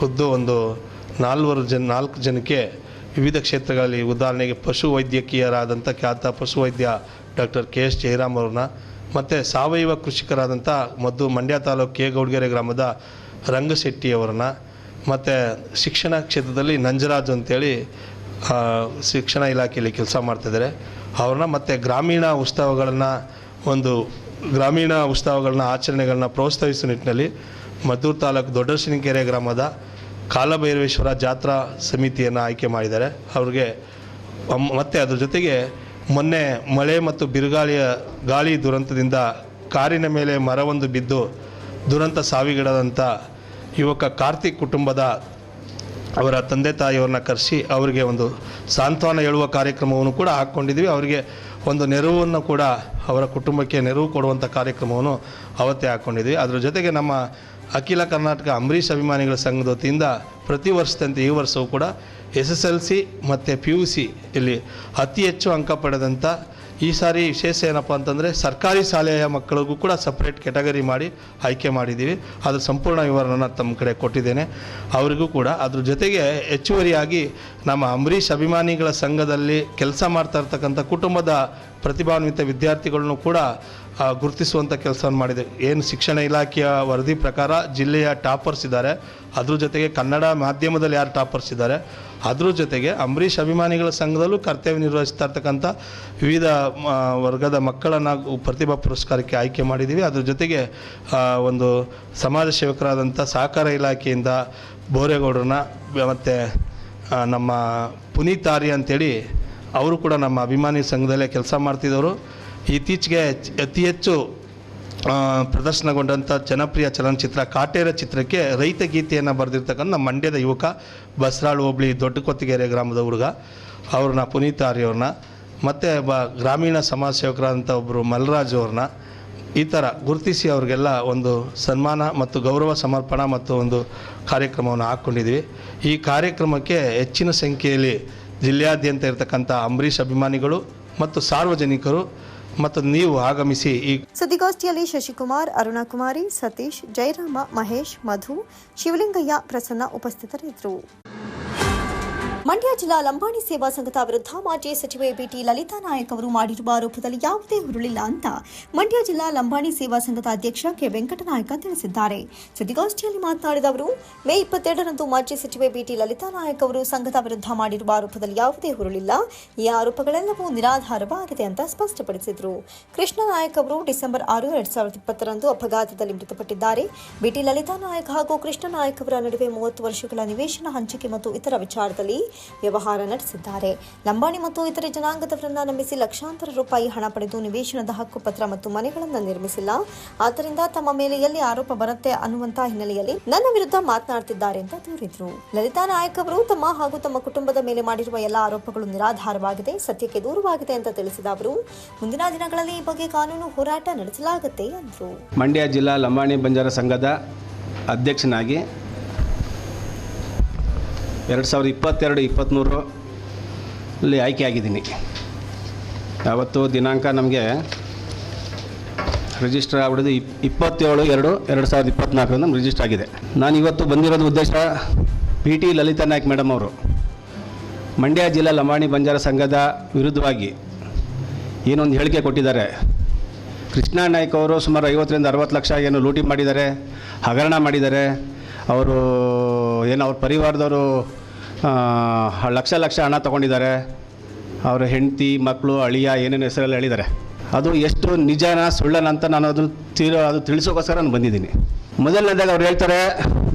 ಖುದ್ದು ಒಂದು ನಾಲ್ವರು ಜನ, ನಾಲ್ಕು ಜನಕ್ಕೆ ವಿವಿಧ ಕ್ಷೇತ್ರಗಳಲ್ಲಿ ಉದಾಹರಣೆಗೆ ಪಶು ವೈದ್ಯಕೀಯರಾದಂಥ ಖ್ಯಾತ ಪಶುವೈದ್ಯ ಡಾಕ್ಟರ್ ಕೆ ಎಸ್ ಜಯರಾಮ್ ಅವ್ರನ್ನ, ಮತ್ತು ಸಾವಯವ ಕೃಷಿಕರಾದಂಥ ಮದ್ದು ಮಂಡ್ಯ ತಾಲೂಕು ಕೆ ಗೌಡ್ಗೆರೆ ಗ್ರಾಮದ ರಂಗಶೆಟ್ಟಿ ಅವರನ್ನ, ಮತ್ತು ಶಿಕ್ಷಣ ಕ್ಷೇತ್ರದಲ್ಲಿ ನಂಜರಾಜ್ ಅಂತೇಳಿ ಶಿಕ್ಷಣ ಇಲಾಖೆಯಲ್ಲಿ ಕೆಲಸ ಮಾಡ್ತಿದ್ದಾರೆ. ಅವ್ರನ್ನ ಮತ್ತು ಗ್ರಾಮೀಣ ಉತ್ಸವಗಳನ್ನು, ಒಂದು ಗ್ರಾಮೀಣ ಉತ್ಸವಗಳನ್ನ ಆಚರಣೆಗಳನ್ನ ಪ್ರೋತ್ಸಾಹಿಸುವ ನಿಟ್ಟಿನಲ್ಲಿ ಮದ್ದೂರು ತಾಲೂಕು ದೊಡ್ಡಶಿನಕೆರೆ ಗ್ರಾಮದ ಕಾಲಭೈರವೇಶ್ವರ ಜಾತ್ರಾ ಸಮಿತಿಯನ್ನು ಆಯ್ಕೆ ಮಾಡಿದ್ದಾರೆ. ಅವ್ರಿಗೆ ಮತ್ತು ಅದ್ರ ಜೊತೆಗೆ ಮೊನ್ನೆ ಮಳೆ ಮತ್ತು ಬಿರುಗಾಳಿಯ ಗಾಳಿ ದುರಂತದಿಂದ ಕಾರಿನ ಮೇಲೆ ಮರವೊಂದು ಬಿದ್ದು ದುರಂತ ಸಾವಿಗಿಡದಂಥ ಯುವಕ ಕಾರ್ತಿಕ್ ಕುಟುಂಬದ ಅವರ ತಂದೆ ತಾಯಿಯವ್ರನ್ನ ಕರೆಸಿ ಅವರಿಗೆ ಒಂದು ಸಾಂತ್ವನ ಹೇಳುವ ಕಾರ್ಯಕ್ರಮವನ್ನು ಕೂಡ ಹಾಕ್ಕೊಂಡಿದ್ವಿ ಅವರಿಗೆ ಒಂದು ನೆರವನ್ನು ಕೂಡ ಅವರ ಕುಟುಂಬಕ್ಕೆ ನೆರವು ಕೊಡುವಂಥ ಕಾರ್ಯಕ್ರಮವನ್ನು ಅವತ್ತೇ ಹಾಕ್ಕೊಂಡಿದ್ವಿ ಅದರ ಜೊತೆಗೆ ನಮ್ಮ ಅಖಿಲ ಕರ್ನಾಟಕ ಅಂಬರೀಷ್ ಅಭಿಮಾನಿಗಳ ಸಂಘದ ವತಿಯಿಂದ ಪ್ರತಿ ವರ್ಷದಂತೆ ಈ ವರ್ಷವೂ ಕೂಡ ಎಸ್ ಎಸ್ ಎಲ್ ಸಿ ಮತ್ತು ಪಿ ಯು ಸಿ ಇಲ್ಲಿ ಅತಿ ಹೆಚ್ಚು ಅಂಕ ಪಡೆದಂಥ ಈ ಸಾರಿ ವಿಶೇಷ ಏನಪ್ಪ ಅಂತಂದರೆ ಸರ್ಕಾರಿ ಶಾಲೆಯ ಮಕ್ಕಳಿಗೂ ಕೂಡ ಸಪ್ರೇಟ್ ಕೆಟಗರಿ ಮಾಡಿ ಆಯ್ಕೆ ಮಾಡಿದ್ದೀವಿ. ಅದರ ಸಂಪೂರ್ಣ ವಿವರನ ತಮ್ಮ ಕಡೆ ಕೊಟ್ಟಿದ್ದೇನೆ. ಅವರಿಗೂ ಕೂಡ ಅದ್ರ ಜೊತೆಗೆ ಹೆಚ್ಚುವರಿಯಾಗಿ ನಮ್ಮ ಅಂಬರೀಷ್ ಅಭಿಮಾನಿಗಳ ಸಂಘದಲ್ಲಿ ಕೆಲಸ ಮಾಡ್ತಾ ಇರ್ತಕ್ಕಂಥ ಕುಟುಂಬದ ಪ್ರತಿಭಾನ್ವಿತ ವಿದ್ಯಾರ್ಥಿಗಳನ್ನು ಕೂಡ ಗುರುತಿಸುವಂಥ ಕೆಲಸವನ್ನು ಮಾಡಿದೆ. ಏನು ಶಿಕ್ಷಣ ಇಲಾಖೆಯ ವರದಿ ಪ್ರಕಾರ ಜಿಲ್ಲೆಯ ಟಾಪರ್ಸ್ ಇದ್ದಾರೆ. ಅದ್ರ ಜೊತೆಗೆ ಕನ್ನಡ ಮಾಧ್ಯಮದಲ್ಲಿ ಯಾರು ಟಾಪರ್ಸ್ ಇದ್ದಾರೆ? ಅದ್ರ ಜೊತೆಗೆ ಅಂಬರೀಷ್ ಅಭಿಮಾನಿಗಳ ಸಂಘದಲ್ಲೂ ಕರ್ತವ್ಯ ನಿರ್ವಹಿಸ್ತಾ ಇರ್ತಕ್ಕಂಥ ವಿವಿಧ ವರ್ಗದ ಮಕ್ಕಳನ್ನು ಪ್ರತಿಭಾ ಪುರಸ್ಕಾರಕ್ಕೆ ಆಯ್ಕೆ ಮಾಡಿದ್ದೀವಿ ಅದ್ರ ಜೊತೆಗೆ ಒಂದು ಸಮಾಜ ಸೇವಕರಾದಂಥ ಸಹಕಾರ ಇಲಾಖೆಯಿಂದ ಬೋರೇಗೌಡರನ್ನ ಮತ್ತು ನಮ್ಮ ಪುನೀತ್ ಆರ್ಯ ಅಂತೇಳಿ ಅವರು ಕೂಡ ನಮ್ಮ ಅಭಿಮಾನಿ ಸಂಘದಲ್ಲೇ ಕೆಲಸ ಮಾಡ್ತಿದ್ದವರು. ಇತ್ತೀಚೆಗೆ ಅತಿ ಹೆಚ್ಚು ಪ್ರದರ್ಶನಗೊಂಡಂಥ ಜನಪ್ರಿಯ ಚಲನಚಿತ್ರ ಕಾಟೇರ ಚಿತ್ರಕ್ಕೆ ರೈತ ಗೀತೆಯನ್ನು ಬರೆದಿರ್ತಕ್ಕಂಥ ಮಂಡ್ಯದ ಯುವಕ ಬಸರಾಳ್ ಹೋಬಳಿ ದೊಡ್ಡ ಕೊತ್ತಿಗೆರೆ ಗ್ರಾಮದ ಹುಡುಗ. ಅವ್ರನ್ನ ಪುನೀತ್ ಆರ್ಯವ್ರನ್ನ ಮತ್ತು ಬ ಗ್ರಾಮೀಣ ಸಮಾಜ ಸೇವಕರಾದಂಥ ಒಬ್ಬರು ಮಲ್ರಾಜ್ ಅವ್ರನ್ನ, ಈ ಥರ ಗುರುತಿಸಿ ಅವ್ರಿಗೆಲ್ಲ ಒಂದು ಸನ್ಮಾನ ಮತ್ತು ಗೌರವ ಸಮರ್ಪಣಾ ಮತ್ತು ಒಂದು ಕಾರ್ಯಕ್ರಮವನ್ನು ಹಾಕ್ಕೊಂಡಿದ್ವಿ. ಈ ಕಾರ್ಯಕ್ರಮಕ್ಕೆ ಹೆಚ್ಚಿನ ಸಂಖ್ಯೆಯಲ್ಲಿ ಜಿಲ್ಲೆಯಾದ್ಯಂತ ಇರತಕ್ಕಂಥ ಅಂಬರೀಷ್ ಅಭಿಮಾನಿಗಳು ಮತ್ತು ಸಾರ್ವಜನಿಕರು ಮತ್ತು ನೀವು ಆಗಮಿಸಿ ಈ ಸುದ್ದಿಗೋಷ್ಠಿಯಲ್ಲಿ ಶಶಿಕುಮಾರ್ ಅರುಣಕುಮಾರಿ ಸತೀಶ್ ಜಯರಾಮ ಮಹೇಶ್ ಮಧು ಶಿವಲಿಂಗಯ್ಯ ಪ್ರಸನ್ನ ಉಪಸ್ಥಿತರಿದ್ದರು. ಮಂಡ್ಯ ಜಿಲ್ಲಾ ಲಂಬಾಣಿ ಸೇವಾ ಸಂಘದ ವಿರುದ್ಧ ಮಾಜಿ ಸಚಿವೆ ಬಿಟಿ ಲಲಿತಾ ನಾಯಕ್ ಅವರು ಮಾಡಿರುವ ಆರೋಪದಲ್ಲಿ ಯಾವುದೇ ಹುರುಳಿಲ್ಲ ಅಂತ ಮಂಡ್ಯ ಜಿಲ್ಲಾ ಲಂಬಾಣಿ ಸೇವಾ ಸಂಘದ ಅಧ್ಯಕ್ಷ ಕೆ ವೆಂಕಟನಾಯಕ ತಿಳಿಸಿದ್ದಾರೆ. ಸುದ್ದಿಗೋಷ್ಠಿಯಲ್ಲಿ ಮಾತನಾಡಿದ ಅವರು, ಮೇ ಇಪ್ಪತ್ತೆರಡರಂದು ಮಾಜಿ ಸಚಿವೆ ಬಿಟಿ ಲಲಿತಾ ನಾಯಕ್ ಅವರು ಸಂಘದ ವಿರುದ್ಧ ಮಾಡಿರುವ ಆರೋಪದಲ್ಲಿ ಯಾವುದೇ ಹುರುಳಿಲ್ಲ. ಈ ಆರೋಪಗಳೆಲ್ಲವೂ ನಿರಾಧಾರವಾಗಿದೆ ಅಂತ ಸ್ಪಷ್ಟಪಡಿಸಿದರು. ಕೃಷ್ಣ ನಾಯಕ್ ಅವರು ಡಿಸೆಂಬರ್ ಆರು, ಎರಡ್ ಸಾವಿರದ ಇಪ್ಪತ್ತರಂದು ಅಪಘಾತದಲ್ಲಿ ಮೃತಪಟ್ಟಿದ್ದಾರೆ. ಬಿಟಿ ಲಲಿತಾ ನಾಯಕ್ ಹಾಗೂ ಕೃಷ್ಣ ನಾಯಕ್ ಅವರ ನಡುವೆ ಮೂವತ್ತು ವರ್ಷಗಳ ನಿವೇಶನ ಹಂಚಿಕೆ ಮತ್ತು ಇತರ ವಿಚಾರದಲ್ಲಿ ವ್ಯವಹಾರ ನಡೆಸಿದ್ದಾರೆ. ಲಂಬಾಣಿ ಮತ್ತು ಇತರೆ ಜನಾಂಗದವರನ್ನ ನಂಬಿಸಿ ಲಕ್ಷಾಂತರ ರೂಪಾಯಿ ಹಣ ಪಡೆದು ನಿವೇಶನದ ಹಕ್ಕುಪತ್ರ ಮತ್ತು ಮನೆಗಳನ್ನು ನಿರ್ಮಿಸಿಲ್ಲ. ಆದ್ದರಿಂದ ತಮ್ಮ ಮೇಲೆ ಎಲ್ಲಿ ಆರೋಪ ಬರುತ್ತೆ ಅನ್ನುವಂತ ಹಿನ್ನೆಲೆಯಲ್ಲಿ ನನ್ನ ವಿರುದ್ಧ ಮಾತನಾಡುತ್ತಿದ್ದಾರೆ ಅಂತ ದೂರಿದ್ರು. ಲಲಿತಾ ನಾಯಕ್ ಅವರು ತಮ್ಮ ಹಾಗೂ ತಮ್ಮ ಕುಟುಂಬದ ಮೇಲೆ ಮಾಡಿರುವ ಎಲ್ಲ ಆರೋಪಗಳು ನಿರಾಧಾರವಾಗಿದೆ, ಸತ್ಯಕ್ಕೆ ದೂರವಾಗಿದೆ ಅಂತ ತಿಳಿಸಿದ ಅವರು, ಮುಂದಿನ ದಿನಗಳಲ್ಲಿ ಈ ಬಗ್ಗೆ ಕಾನೂನು ಹೋರಾಟ ನಡೆಸಲಾಗುತ್ತೆ ಎಂದರು. ಮಂಡ್ಯ ಜಿಲ್ಲಾ ಲಂಬಾಣಿ ಬಂಜಾರ ಸಂಘದ ಅಧ್ಯಕ್ಷನಾಗಿ ಎರಡು ಸಾವಿರದ ಇಪ್ಪತ್ತೆರಡು ಇಪ್ಪತ್ತ್ಮೂರು ಅಲ್ಲಿ ಆಯ್ಕೆಯಾಗಿದ್ದೀನಿ. ಯಾವತ್ತು ದಿನಾಂಕ ನಮಗೆ ರಿಜಿಸ್ಟರ್ ಆಗ್ಬಿಡೋದು ಇಪ್, ಇಪ್ಪತ್ತೇಳು, ಎರಡು ಎರಡು ಸಾವಿರದ ಇಪ್ಪತ್ತ್ನಾಲ್ಕರಿಂದ ರಿಜಿಸ್ಟರ್ ಆಗಿದೆ. ನಾನು ಇವತ್ತು ಬಂದಿರೋದು ಉದ್ದೇಶ P T Lalitha Naik madam ಅವರು. ಮಂಡ್ಯ ಜಿಲ್ಲಾ ಲಂಬಾಣಿ ಬಂಜಾರ ಸಂಘದ ವಿರುದ್ಧವಾಗಿ ಏನೊಂದು ಹೇಳಿಕೆ ಕೊಟ್ಟಿದ್ದಾರೆ. ಕೃಷ್ಣ ನಾಯ್ಕ್ ಅವರು ಸುಮಾರು ಐವತ್ತರಿಂದ ಅರವತ್ತು ಲಕ್ಷ ಏನು ಲೂಟಿ ಮಾಡಿದ್ದಾರೆ, ಹಗರಣ ಮಾಡಿದ್ದಾರೆ. ಅವರು ಏನು ಅವ್ರ ಪರಿವಾರದವರು ಲಕ್ಷ ಲಕ್ಷ ಹಣ ತಗೊಂಡಿದ್ದಾರೆ. ಅವರ ಹೆಂಡತಿ ಮಕ್ಕಳು ಅಳಿಯ ಏನೇನು ಹೆಸರಲ್ಲಿ ಹೇಳಿದ್ದಾರೆ. ಅದು ಎಷ್ಟು ನಿಜನ ಸುಳ್ಳನ ಅಂತ ನಾನು ಅದನ್ನು ತೀರ ಅದು ತಿಳಿಸೋಕ್ಕೋಸ್ಕರ ನಾನು ಬಂದಿದ್ದೀನಿ. ಮೊದಲನೇದಾಗ ಅವ್ರು ಹೇಳ್ತಾರೆ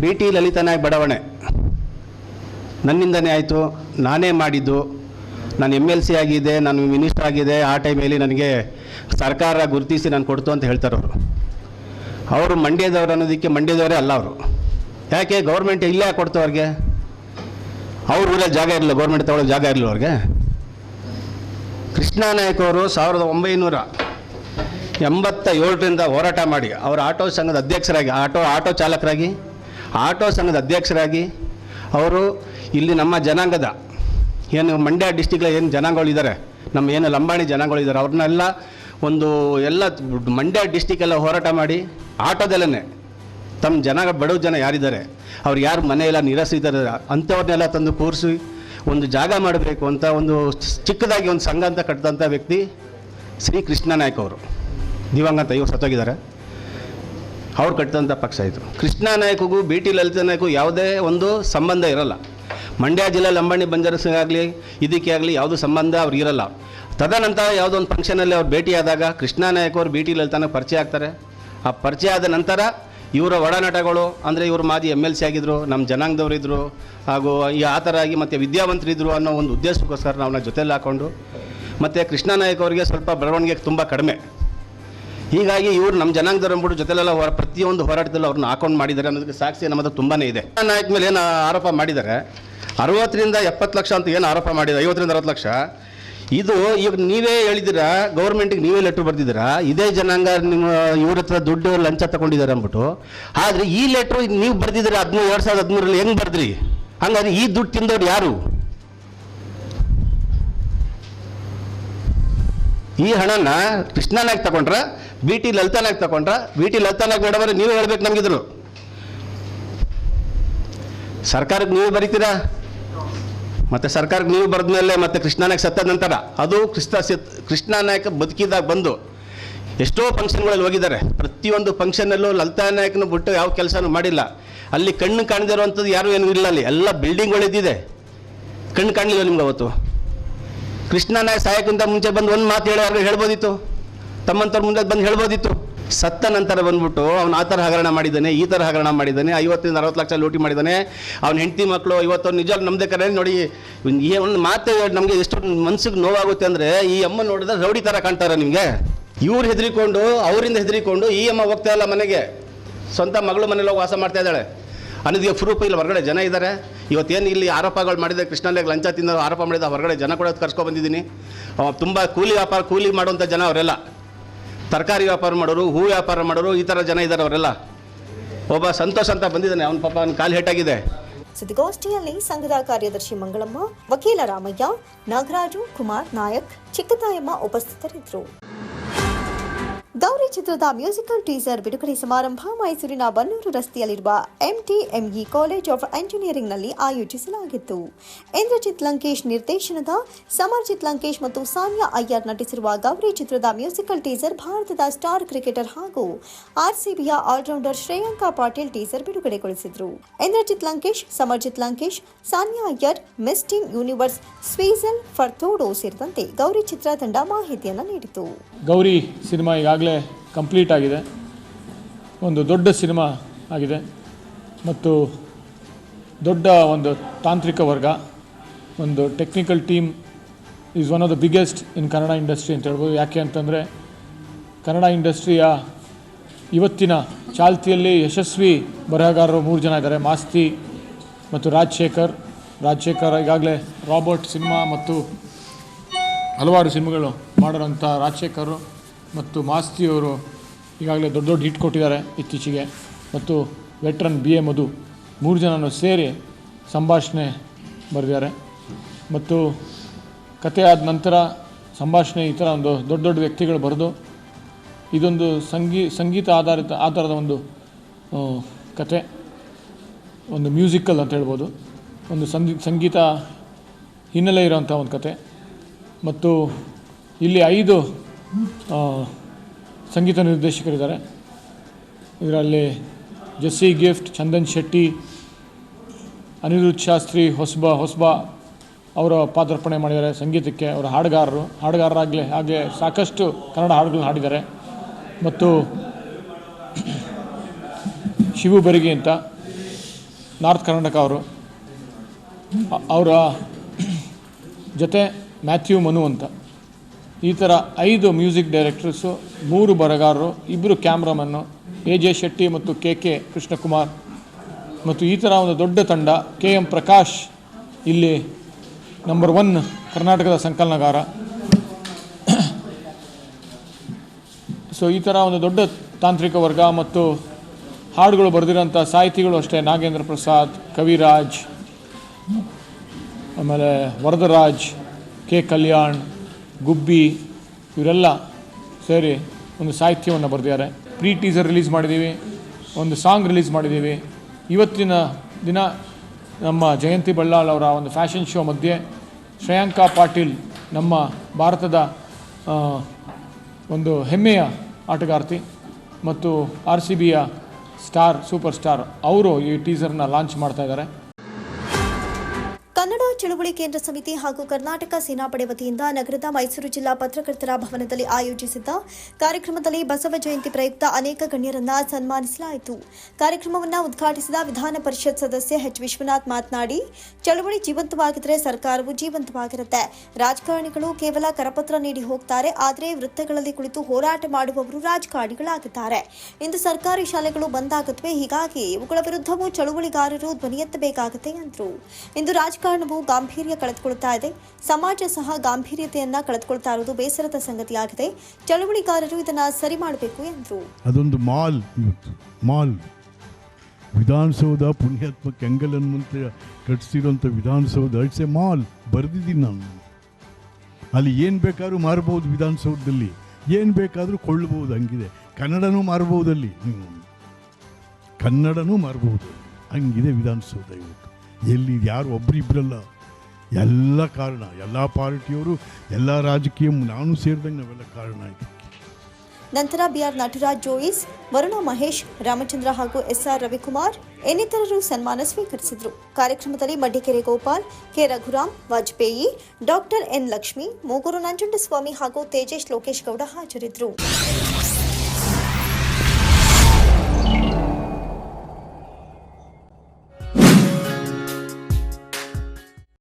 ಬಿ ಟಿ ಲಲಿತನಾಗಿ ಬಡಾವಣೆ. ನನ್ನಿಂದನೇ ಆಯಿತು, ನಾನೇ ಮಾಡಿದ್ದು. ನಾನು ಎಂ ಎಲ್ ಸಿ ಆಗಿದೆ, ನಾನು ಮಿನಿಸ್ಟರ್ ಆಗಿದೆ, ಆ ಟೈಮಲ್ಲಿ ನನಗೆ ಸರ್ಕಾರ ಗುರುತಿಸಿ ನಾನು ಕೊಡ್ತು ಅಂತ ಹೇಳ್ತಾರೆ ಅವರು. ಅವರು ಮಂಡ್ಯದವ್ರು ಅನ್ನೋದಕ್ಕೆ ಮಂಡ್ಯದವರೇ ಅಲ್ಲ ಅವರು. ಯಾಕೆ ಗೌರ್ಮೆಂಟ್ ಇಲ್ಲೇ ಕೊಡ್ತು ಅವ್ರಿಗೆ? ಅವ್ರ ಊರಲ್ಲಿ ಜಾಗ ಇರಲಿಲ್ಲ ಗೌರ್ಮೆಂಟ್ ತಗೊಳ್ಳೋ ಜಾಗ ಇರಲಿಲ್ಲ ಅವ್ರಿಗೆ? ಕೃಷ್ಣ ನಾಯಕ್ ಅವರು ಸಾವಿರದ ಒಂಬೈನೂರ ಎಂಬತ್ತ ಏಳರಿಂದ ಹೋರಾಟ ಮಾಡಿ, ಅವರು ಆಟೋ ಸಂಘದ ಅಧ್ಯಕ್ಷರಾಗಿ, ಆಟೋ ಆಟೋ ಚಾಲಕರಾಗಿ, ಆಟೋ ಸಂಘದ ಅಧ್ಯಕ್ಷರಾಗಿ ಅವರು ಇಲ್ಲಿ ನಮ್ಮ ಜನಾಂಗದ ಏನು ಮಂಡ್ಯ ಡಿಸ್ಟಿಕ್ಲ ಏನು ಜನಾಂಗಗಳಿದ್ದಾರೆ ನಮ್ಮ ಏನು ಲಂಬಾಣಿ ಜನಾಂಗಗಳಿದ್ದಾರೆ ಅವ್ರನ್ನೆಲ್ಲ ಒಂದು ಎಲ್ಲ ಮಂಡ್ಯ ಡಿಸ್ಟಿಕ್ ಎಲ್ಲ ಹೋರಾಟ ಮಾಡಿ ಆಟೋದಲ್ಲೇ ತಮ್ಮ ಜನ, ಬಡವ ಜನ ಯಾರಿದ್ದಾರೆ? ಅವ್ರು ಯಾರು ಮನೆಯೆಲ್ಲ ನಿರಸಿದ್ದಾರೆ ಅಂಥವ್ರನ್ನೆಲ್ಲ ತಂದು ಕೂರಿಸಿ ಒಂದು ಜಾಗ ಮಾಡಬೇಕು ಅಂತ ಒಂದು ಚಿಕ್ಕದಾಗಿ ಒಂದು ಸಂಘ ಅಂತ ಕಟ್ಟಿದಂಥ ವ್ಯಕ್ತಿ ಶ್ರೀ ಕೃಷ್ಣ ನಾಯ್ಕ ಅವರು. ದಿವಂಗತ, ಇವರು ಸತ್ತೋಗಿದ್ದಾರೆ. ಅವ್ರು ಕಟ್ಟಿದಂಥ ಪಕ್ಷ ಇದು. ಕೃಷ್ಣ ನಾಯ್ಕಗೂ, ಬಿ ಟಿ ಲಲಿತ ನಾಯಕಗೂ ಯಾವುದೇ ಒಂದು ಸಂಬಂಧ ಇರಲ್ಲ. ಮಂಡ್ಯ ಜಿಲ್ಲೆ ಲಂಬಾಣಿ ಬಂಜಾರಸಿಗಾಗಲಿ ಇದಕ್ಕೆ ಆಗಲಿ ಯಾವುದೂ ಸಂಬಂಧ ಅವ್ರಿಗಿರಲ್ಲ ತದನಂತರ ಯಾವುದೋ ಒಂದು ಫಂಕ್ಷನಲ್ಲಿ ಅವ್ರು ಭೇಟಿಯಾದಾಗ ಕೃಷ್ಣ ನಾಯಕ್ ಅವರು ಬಿ ಟಿ ಲಲಿತನ ಪರಿಚಯ ಆಗ್ತಾರೆ. ಆ ಪರಿಚಯ ಆದ ನಂತರ ಇವರ ಒಡನಾಟಗಳು ಅಂದರೆ ಇವರು ಮಾಜಿ ಎಂ ಎಲ್ ಸಿ ಆಗಿದ್ದರು ನಮ್ಮ ಜನಾಂಗದವರಿದ್ದರು ಹಾಗೂ ಈ ಆ ಥರ ಆಗಿ ಮತ್ತು ವಿದ್ಯಾವಂತರಿದ್ದರು ಅನ್ನೋ ಒಂದು ಉದ್ದೇಶಕ್ಕೋಸ್ಕರ ನಾವು ಜೊತೆಲಿ ಹಾಕ್ಕೊಂಡು ಮತ್ತು ಕೃಷ್ಣ ನಾಯಕ್ ಅವರಿಗೆ ಸ್ವಲ್ಪ ಬೆಳವಣಿಗೆ ತುಂಬ ಕಡಿಮೆ. ಹೀಗಾಗಿ ಇವರು ನಮ್ಮ ಜನಾಂಗದವ್ರು ಅಂದ್ಬಿಟ್ಟು ಜೊತೆಲೆಲ್ಲ ಹೊರ, ಪ್ರತಿಯೊಂದು ಹೋರಾಟದಲ್ಲೂ ಅವ್ರನ್ನ ಹಾಕೊಂಡು ಮಾಡಿದ್ದಾರೆ ಅನ್ನೋದಕ್ಕೆ ಸಾಕ್ಷಿ ನಮ್ಮದು ತುಂಬಾ ಇದೆ. ನಾಯಕ್ ಮೇಲೆ ಏನು ಆರೋಪ ಮಾಡಿದ್ದಾರೆ ಅರವತ್ತರಿಂದ ಎಪ್ಪತ್ತು ಲಕ್ಷ ಅಂತ ಏನು ಆರೋಪ ಮಾಡಿದ್ದಾರೆ ಐವತ್ತರಿಂದ ಅರವತ್ತು ಲಕ್ಷ. ಇದು ಈಗ ನೀವೇ ಹೇಳಿದಿರ ಗೌರ್ಮೆಂಟಿಗೆ ನೀವೇ ಲೆಟ್ರ್ ಬರ್ದಿದ್ದೀರಾ? ಇದೇ ಜನಾಂಗ ನಿಮ್ಮ, ಇವ್ರ ಹತ್ರ ದುಡ್ಡು, ಲಂಚ ತಗೊಂಡಿದ್ದಾರೆ ಅಂದ್ಬಿಟ್ಟು. ಆದರೆ ಈ ಲೆಟ್ರು ನೀವು ಬರ್ದಿದ್ದೀರ ಹದಿಮೂರು ಎರಡು ಸಾವಿರದ ಹದಿಮೂರಲ್ಲಿ ಹೆಂಗೆ ಬರ್ದ್ರಿ? ಹಂಗಾದ್ರೆ ಈ ದುಡ್ಡು ತಿಂದವ್ರು ಯಾರು? ಈ ಹಣನ ಕೃಷ್ಣನಾಗ್ ತಗೊಂಡ್ರ ಬಿ ಟಿ ಲಲಿತಾನಾಗ್ ತಗೊಂಡ್ರ ಬಿ ಟಿ ಲಲಿತಾನಾಗ್ ಮೇಡಮ್ ನೀವೇ ಹೇಳ್ಬೇಕು ನಮಗಿದ್ರು. ಸರ್ಕಾರಕ್ಕೆ ನೀವೇ ಬರೀತೀರಾ? ಮತ್ತೆ ಸರ್ಕಾರಕ್ಕೆ ನೀವು ಬರೆದ ಮೇಲೆ ಮತ್ತೆ ಕೃಷ್ಣನಾಯಕ್ ಸತ್ತ ನಂತರ ಅದು ಕೃಷ್ಣ ಸತ್ ಕೃಷ್ಣನಾಯಕ ಬದುಕಿದಾಗ ಬಂದು ಎಷ್ಟೋ ಫಂಕ್ಷನ್ಗಳಲ್ಲಿ ಹೋಗಿದ್ದಾರೆ. ಪ್ರತಿಯೊಂದು ಫಂಕ್ಷನಲ್ಲೂ ಲಲಿತಾ ನಾಯಕನ ಬಿಟ್ಟು ಯಾವ ಕೆಲಸನೂ ಮಾಡಿಲ್ಲ. ಅಲ್ಲಿ ಕಣ್ಣು ಕಾಣದಿರುವಂಥದ್ದು ಯಾರೂ ಏನೂ ಇಲ್ಲ ಅಲ್ಲಿ. ಎಲ್ಲ ಬಿಲ್ಡಿಂಗ್ಗಳಿದ್ದಿದೆ ಕಣ್ಣು ಕಾಣಲಿಲ್ಲ ನಿಮ್ಗೆ ಅವತ್ತು? ಕೃಷ್ಣ ಸಹಾಯಕ್ಕಿಂತ ಮುಂಚೆ ಬಂದು ಒಂದು ಮಾತು ಹೇಳೋ ಹೇಳ್ಬೋದಿತ್ತು? ತಮ್ಮಂತವ್ರ ಮುಂದೆ ಬಂದು ಹೇಳ್ಬೋದಿತ್ತು? ಸತ್ತ ನಂತರ ಬಂದ್ಬಿಟ್ಟು ಅವ್ನು ಆ ಥರ ಹಗರಣ ಮಾಡಿದ್ದಾನೆ, ಈ ಥರ ಹಗರಣ ಮಾಡಿದ್ದಾನೆ, ಐವತ್ತರಿಂದ ಅರವತ್ತು ಲಕ್ಷ ಲೂಟಿ ಮಾಡಿದ್ದಾನೆ. ಅವ್ನ ಹೆಂಡತಿ ಮಕ್ಕಳು ಇವತ್ತು ನಿಜವಾಗ್ಲೂ ನಮ್ಮದೇ ಕರೆ ನೋಡಿ, ಈ ಒಂದು ಮಾತು ನಮಗೆ ಎಷ್ಟು ಮನ್ಸಿಗೆ ನೋವಾಗುತ್ತೆ ಅಂದರೆ ಈ ಅಮ್ಮ ನೋಡಿದ್ರೆ ರೌಡಿ ಥರ ಕಾಣ್ತಾರೆ ನಿಮಗೆ. ಇವ್ರು ಹೆದರಿಕೊಂಡು, ಅವರಿಂದ ಹೆದರಿಕೊಂಡು ಈ ಅಮ್ಮ ಹೋಗ್ತಾ ಇಲ್ಲ ಮನೆಗೆ. ಸ್ವಂತ ಮಗಳು ಮನೇಲಿ ಹೋಗಿ ವಾಸ ಮಾಡ್ತಾ ಇದ್ದಾಳೆ. ಅನ್ನೋದಿಗೆ ಪ್ರೂಫ್ ಇಲ್ಲ, ಹೊರಗಡೆ ಜನ ಇದ್ದಾರೆ ಇವತ್ತೇನು ಇಲ್ಲಿ ಆರೋಪಗಳು ಮಾಡಿದೆ ಕೃಷ್ಣಲ್ಲೇ ಲಂಚ ತಿಂದ ಆರೋಪ ಮಾಡಿದ ಹೊರಗಡೆ ಜನ ಕೂಡ ಕರ್ಸ್ಕೊಬಂದಿದ್ದೀನಿ ತುಂಬ ಕೂಲಿ ವ್ಯಾಪಾರ, ಕೂಲಿ ಮಾಡುವಂಥ ಜನ ಅವರೆಲ್ಲ. ತರಕಾರಿ ವ್ಯಾಪಾರ ಮಾಡೋರು, ಹೂ ವ್ಯಾಪಾರ ಮಾಡೋರು, ಈ ಥರ ಜನ ಇದ್ದಾರೆ ಅವರೆಲ್ಲ. ಒಬ್ಬ ಸಂತೋಷ್ ಅಂತ ಬಂದಿದ್ದಾನೆ, ಅವನ ಪಾಪ ಅವನ ಕಾಲು ಹೆಟ್ಟಾಗಿದೆ ಸುದ್ದಿಗೋಷ್ಠಿಯಲ್ಲಿ ಸಂಘದ ಕಾರ್ಯದರ್ಶಿ ಮಂಗಳಮ್ಮ, ವಕೀಲ ರಾಮಯ್ಯ, ನಾಗರಾಜು ಕುಮಾರ್ ನಾಯಕ್, ಚಿಕ್ಕತಾಯಮ್ಮ ಉಪಸ್ಥಿತರಿದ್ದರು. ಗೌರಿ ಚಿತ್ರದ ಮ್ಯೂಸಿಕಲ್ ಟೀಸರ್ ಬಿಡುಗಡೆ ಸಮಾರಂಭ ಮೈಸೂರಿನ ಬನ್ನೂರು ರಸ್ತೆಯಲ್ಲಿರುವ ಎಂಟಿಎಂಇ ಕಾಲೇಜ್ ಆಫ್ ಎಂಜಿನಿಯರಿಂಗ್ನಲ್ಲಿ ಆಯೋಜಿಸಲಾಗಿತ್ತು. ಇಂದ್ರಜಿತ್ ಲಂಕೇಶ್ ನಿರ್ದೇಶನದ, ಸಮರ್ಜಿತ್ ಲಂಕೇಶ್ ಮತ್ತು ಸಾನಿಯಾ ಅಯ್ಯರ್ ನಟಿಸಿರುವ ಗೌರಿ ಚಿತ್ರದ ಮ್ಯೂಸಿಕಲ್ ಟೀಸರ್ ಭಾರತದ ಸ್ಟಾರ್ ಕ್ರಿಕೆಟರ್ ಹಾಗೂ ಆರ್ಸಿಬಿಯ all rounder Shreyanka Patil teaser ಬಿಡುಗಡೆಗೊಳಿಸಿದರು. Indrajit Lankesh, Samarjit Lankesh, Sania Iyer, miss team universe ಸ್ವೀಸಲ್ ಫರ್ಥೋಡೋ ಸೇರಿದಂತೆ ಗೌರಿ ಚಿತ್ರ ತಂಡ ಮಾಹಿತಿಯನ್ನು ನೀಡಿತು. ಗೌರಿ ಸಿನಿಮಾ ಈಗಾಗಲೇ ಕಂಪ್ಲೀಟ್ ಆಗಿದೆ. ಒಂದು ದೊಡ್ಡ ಸಿನಿಮಾ ಆಗಿದೆ. ಮತ್ತು ದೊಡ್ಡ ಒಂದು ತಾಂತ್ರಿಕ ವರ್ಗ, ಒಂದು technical team is one of the biggest in Kannada industry ಅಂತ ಹೇಳ್ಬೋದು. ಯಾಕೆ ಅಂತಂದರೆ ಕನ್ನಡ ಇಂಡಸ್ಟ್ರಿಯ ಇವತ್ತಿನ ಚಾಲ್ತಿಯಲ್ಲಿ ಯಶಸ್ವಿ ಬರಹಗಾರರು ಮೂರು ಜನ ಇದ್ದಾರೆ. ಮಾಸ್ತಿ ಮತ್ತು ರಾಜಶೇಖರ್. ರಾಜಶೇಖರ್ ಈಗಾಗಲೇ ರಾಬರ್ಟ್ ಸಿನಿಮಾ ಮತ್ತು ಹಲವಾರು ಸಿನಿಮಾಗಳು ಮಾಡಿರೋಂಥ ರಾಜಶೇಖರ್. ಮತ್ತು ಮಾಸ್ತಿಯವರು ಈಗಾಗಲೇ ದೊಡ್ಡ ದೊಡ್ಡ ಹಿಟ್ ಕೊಟ್ಟಿದ್ದಾರೆ ಇತ್ತೀಚೆಗೆ. ಮತ್ತು ವೆಟ್ರನ್ ಬಿ ಎ ಮಧು ಮೂರು ಜನನೂ ಸೇರಿ ಸಂಭಾಷಣೆ ಬರೆದಿದ್ದಾರೆ. ಮತ್ತು ಕತೆ ಆದ ನಂತರ ಸಂಭಾಷಣೆ ಈ ಥರ ಒಂದು ದೊಡ್ಡ ದೊಡ್ಡ ವ್ಯಕ್ತಿಗಳು ಬರೆದು ಇದೊಂದು ಸಂಗೀ, ಸಂಗೀತ ಆಧಾರಿತ, ಆ ಥರದ ಒಂದು ಕತೆ ಒಂದು ಮ್ಯೂಸಿಕಲ್ ಅಂತ ಹೇಳ್ಬೋದು. ಒಂದು ಸಂಗೀ ಸಂಗೀತ ಹಿನ್ನೆಲೆ ಇರೋಂಥ ಒಂದು ಕತೆ ಮತ್ತು ಇಲ್ಲಿ ಐದು ಸಂಗೀತ ನಿರ್ದೇಶಕರಿದ್ದಾರೆ. ಇದರಲ್ಲಿ ಜಸ್ಸಿ ಗಿಫ್ಟ್, ಚಂದನ್ ಶೆಟ್ಟಿ, ಅನಿರುದ್ಧ ಶಾಸ್ತ್ರಿ, ಹೊಸಬ ಹೊಸಬ ಅವರ ಪಾದಾರ್ಪಣೆ ಮಾಡಿದ್ದಾರೆ. ಸಂಗೀತಕ್ಕೆ ಅವರ ಹಾಡುಗಾರರು. ಹಾಡುಗಾರರಾಗಲಿ ಹಾಗೆ ಸಾಕಷ್ಟು ಕನ್ನಡ ಹಾಡುಗಳನ್ನ ಹಾಡಿದ್ದಾರೆ. ಮತ್ತು ಶಿವು ಬೆರಗಿ ಅಂತ ನಾರ್ತ್ ಕರ್ನಾಟಕ ಅವರು. ಅವರ ಜೊತೆ ಮ್ಯಾಥ್ಯೂ ಮನು ಅಂತ. ಈ ಥರ ಐದು ಮ್ಯೂಸಿಕ್ ಡೈರೆಕ್ಟರ್ಸು ಮೂರು ಬರಗಾರರು ಇಬ್ಬರು ಕ್ಯಾಮ್ರಾಮನ್ನು, ಎ ಜೆ ಶೆಟ್ಟಿ ಮತ್ತು ಕೆ ಕೆ ಕೃಷ್ಣಕುಮಾರ್. ಮತ್ತು ಈ ಥರ ಒಂದು ದೊಡ್ಡ ತಂಡ, ಕೆ ಎಂ ಪ್ರಕಾಶ್ ಇಲ್ಲಿ ನಂಬರ್ ಒನ್ ಕರ್ನಾಟಕದ ಸಂಕಲನಗಾರ. ಸೊ ಈ ಥರ ಒಂದು ದೊಡ್ಡ ತಾಂತ್ರಿಕ ವರ್ಗ ಮತ್ತು ಹಾಡುಗಳು ಬರೆದಿರೋಂಥ ಸಾಹಿತಿಗಳು ಅಷ್ಟೇ. ನಾಗೇಂದ್ರ ಪ್ರಸಾದ್, ಕವಿರಾಜ್, ಆಮೇಲೆ ವರದರಾಜ್, ಕೆ ಕಲ್ಯಾಣ್ ಗುಬ್ಬಿ, ಇವರೆಲ್ಲ ಸೇರಿ ಒಂದು ಸಾಹಿತ್ಯವನ್ನು ಬರೆದಿದ್ದಾರೆ. ಪ್ರೀ ಟೀಸರ್ ರಿಲೀಸ್ ಮಾಡಿದ್ದೀವಿ, ಒಂದು ಸಾಂಗ್ ರಿಲೀಸ್ ಮಾಡಿದ್ದೀವಿ. ಇವತ್ತಿನ ದಿನ ನಮ್ಮ ಜಯಂತಿ ಬಳ್ಳಾಳ್ ಅವರ ಒಂದು ಫ್ಯಾಷನ್ ಶೋ ಮಧ್ಯೆ ಶ್ರೇಯಾಂಕಾ ಪಾಟೀಲ್ ನಮ್ಮ ಭಾರತದ ಒಂದು ಹೆಮ್ಮೆಯ ಆಟಗಾರ್ತಿ ಮತ್ತು ಆರ್ ಸಿ ಬಿಯ ಸ್ಟಾರ್ ಸೂಪರ್ ಸ್ಟಾರ್ ಅವರು ಈ ಟೀಸರ್ನ ಲಾಂಚ್ ಮಾಡ್ತಾ ಇದ್ದಾರೆ. ಕನ್ನಡ ಚಳುವಳಿ ಕೇಂದ್ರ ಸಮಿತಿ ಹಾಗೂ ಕರ್ನಾಟಕ ಸೇನಾಪಡೆ ವತಿಯಿಂದ ನಗರದ ಮೈಸೂರು ಜಿಲ್ಲಾ ಪತ್ರಕರ್ತರ ಭವನದಲ್ಲಿ ಆಯೋಜಿಸಿದ್ದ ಕಾರ್ಯಕ್ರಮದಲ್ಲಿ ಬಸವ ಜಯಂತಿ ಪ್ರಯುಕ್ತ ಅನೇಕ ಗಣ್ಯರನ್ನ ಸನ್ಮಾನಿಸಲಾಯಿತು. ಕಾರ್ಯಕ್ರಮವನ್ನು ಉದ್ಘಾಟಿಸಿದ ವಿಧಾನ ಪರಿಷತ್ ಸದಸ್ಯ ಎಚ್. ವಿಶ್ವನಾಥ್ ಮಾತನಾಡಿ, ಚಳುವಳಿ ಜೀವಂತವಾಗಿದ್ದರೆ ಸರ್ಕಾರವು ಜೀವಂತವಾಗಿರುತ್ತೆ. ರಾಜಕಾರಣಿಗಳು ಕೇವಲ ಕರಪತ್ರ ನೀಡಿ ಹೋಗ್ತಾರೆ, ಆದರೆ ವೃತ್ತಗಳಲ್ಲಿ ಕುಳಿತು ಹೋರಾಟ ಮಾಡುವವರು ರಾಜಕಾರಣಿಗಳಾಗಿದ್ದಾರೆ. ಇಂದು ಸರ್ಕಾರಿ ಶಾಲೆಗಳು ಬಂದಾಗುತ್ತವೆ ಹೀಗಾಗಿ ಇವುಗಳ ವಿರುದ್ಧವೂ ಚಳುವಳಿಗಾರರು ಧ್ವನಿ ಎತ್ತಬೇಕಾಗುತ್ತೆ ಎಂದರು. ಇಂದು ರಾಜಕಾರಣವು ಗಾಂಭೀರ್ಯ ಕಳೆದುಕೊಳ್ತಾ ಇದೆ. ಸಮಾಜ ಸಹ ಗಾಂಭೀರ್ಯತೆಯನ್ನ ಕಳೆದುಕೊಳ್ತಾ ಇರುವುದು ಬೇಸರದ ಸಂಗತಿಯಾಗಿದೆ. ಚಳುವಳಿಗಾರರು ಇದನ್ನ ಸರಿ ಮಾಡಬೇಕು ಎಂದರು. ಅದೊಂದು ಮಾಲ್ ಇವತ್ತು. ಮಾಲ್. ವಿಧಾನಸೌಧ ಪುಣ್ಯಾತ್ಮ ಕೆಂಗಲ್ ಅನ್ನುವಂತ ಕಟ್ಸಿರುವಂತ ವಿಧಾನಸೌಧ. ಇಟ್ಸ್ ಎ ಮಾಲ್ ಬರೆದಿದ್ದೀನಿ ನಾನು. ಅಲ್ಲಿ ಏನು ಬೇಕಾದ್ರೂ ಮಾರ್ಬೋದು ವಿಧಾನಸೌಧದಲ್ಲಿ. ಏನು ಬೇಕಾದರೂ ಕೊಳ್ಳಬಹುದು ಹಂಗಿದೆ. ಕನ್ನಡನೂ ಮಾರಬಹುದು ಅಲ್ಲಿ. ನೀವು ಕನ್ನಡನೂ ಮಾರ್ಬೋದು. ಹಂಗಿದೆ ವಿಧಾನಸೌಧ ಇವತ್ತು. ಎಲ್ಲಿ ಯಾರು ಒಬ್ರಿಬ್ರಲ್ಲ ಎಲ್ಲ ಕಾರಣ, ಎಲ್ಲ ಪಾರ್ಟಿಯವರು, ಎಲ್ಲ ರಾಜಕೀಯ ನಾನು ಸೇರಿದಂಗೆ ನಾವೆಲ್ಲ ಕಾರಣ ಆಯಿತು. ನಂತರ ಬಿಆರ್ ನಟರಾಜ್ ಜೋಯಿಸ್, ವರುಣ ಮಹೇಶ್, ರಾಮಚಂದ್ರ ಹಾಗೂ ಎಸ್ಆರ್ ರವಿಕುಮಾರ್, ಇನ್ನಿತರರು ಸನ್ಮಾನ ಸ್ವೀಕರಿಸಿದರು. ಕಾರ್ಯಕ್ರಮದಲ್ಲಿ Madikere Gopal, K Raghuram, Vajpayee, doctor N Lakshmi, Mooguru Nanjundaswamy ಹಾಗೂ ತೇಜೇಶ್ ಲೋಕೇಶ್ ಗೌಡ ಹಾಜರಿದ್ದರು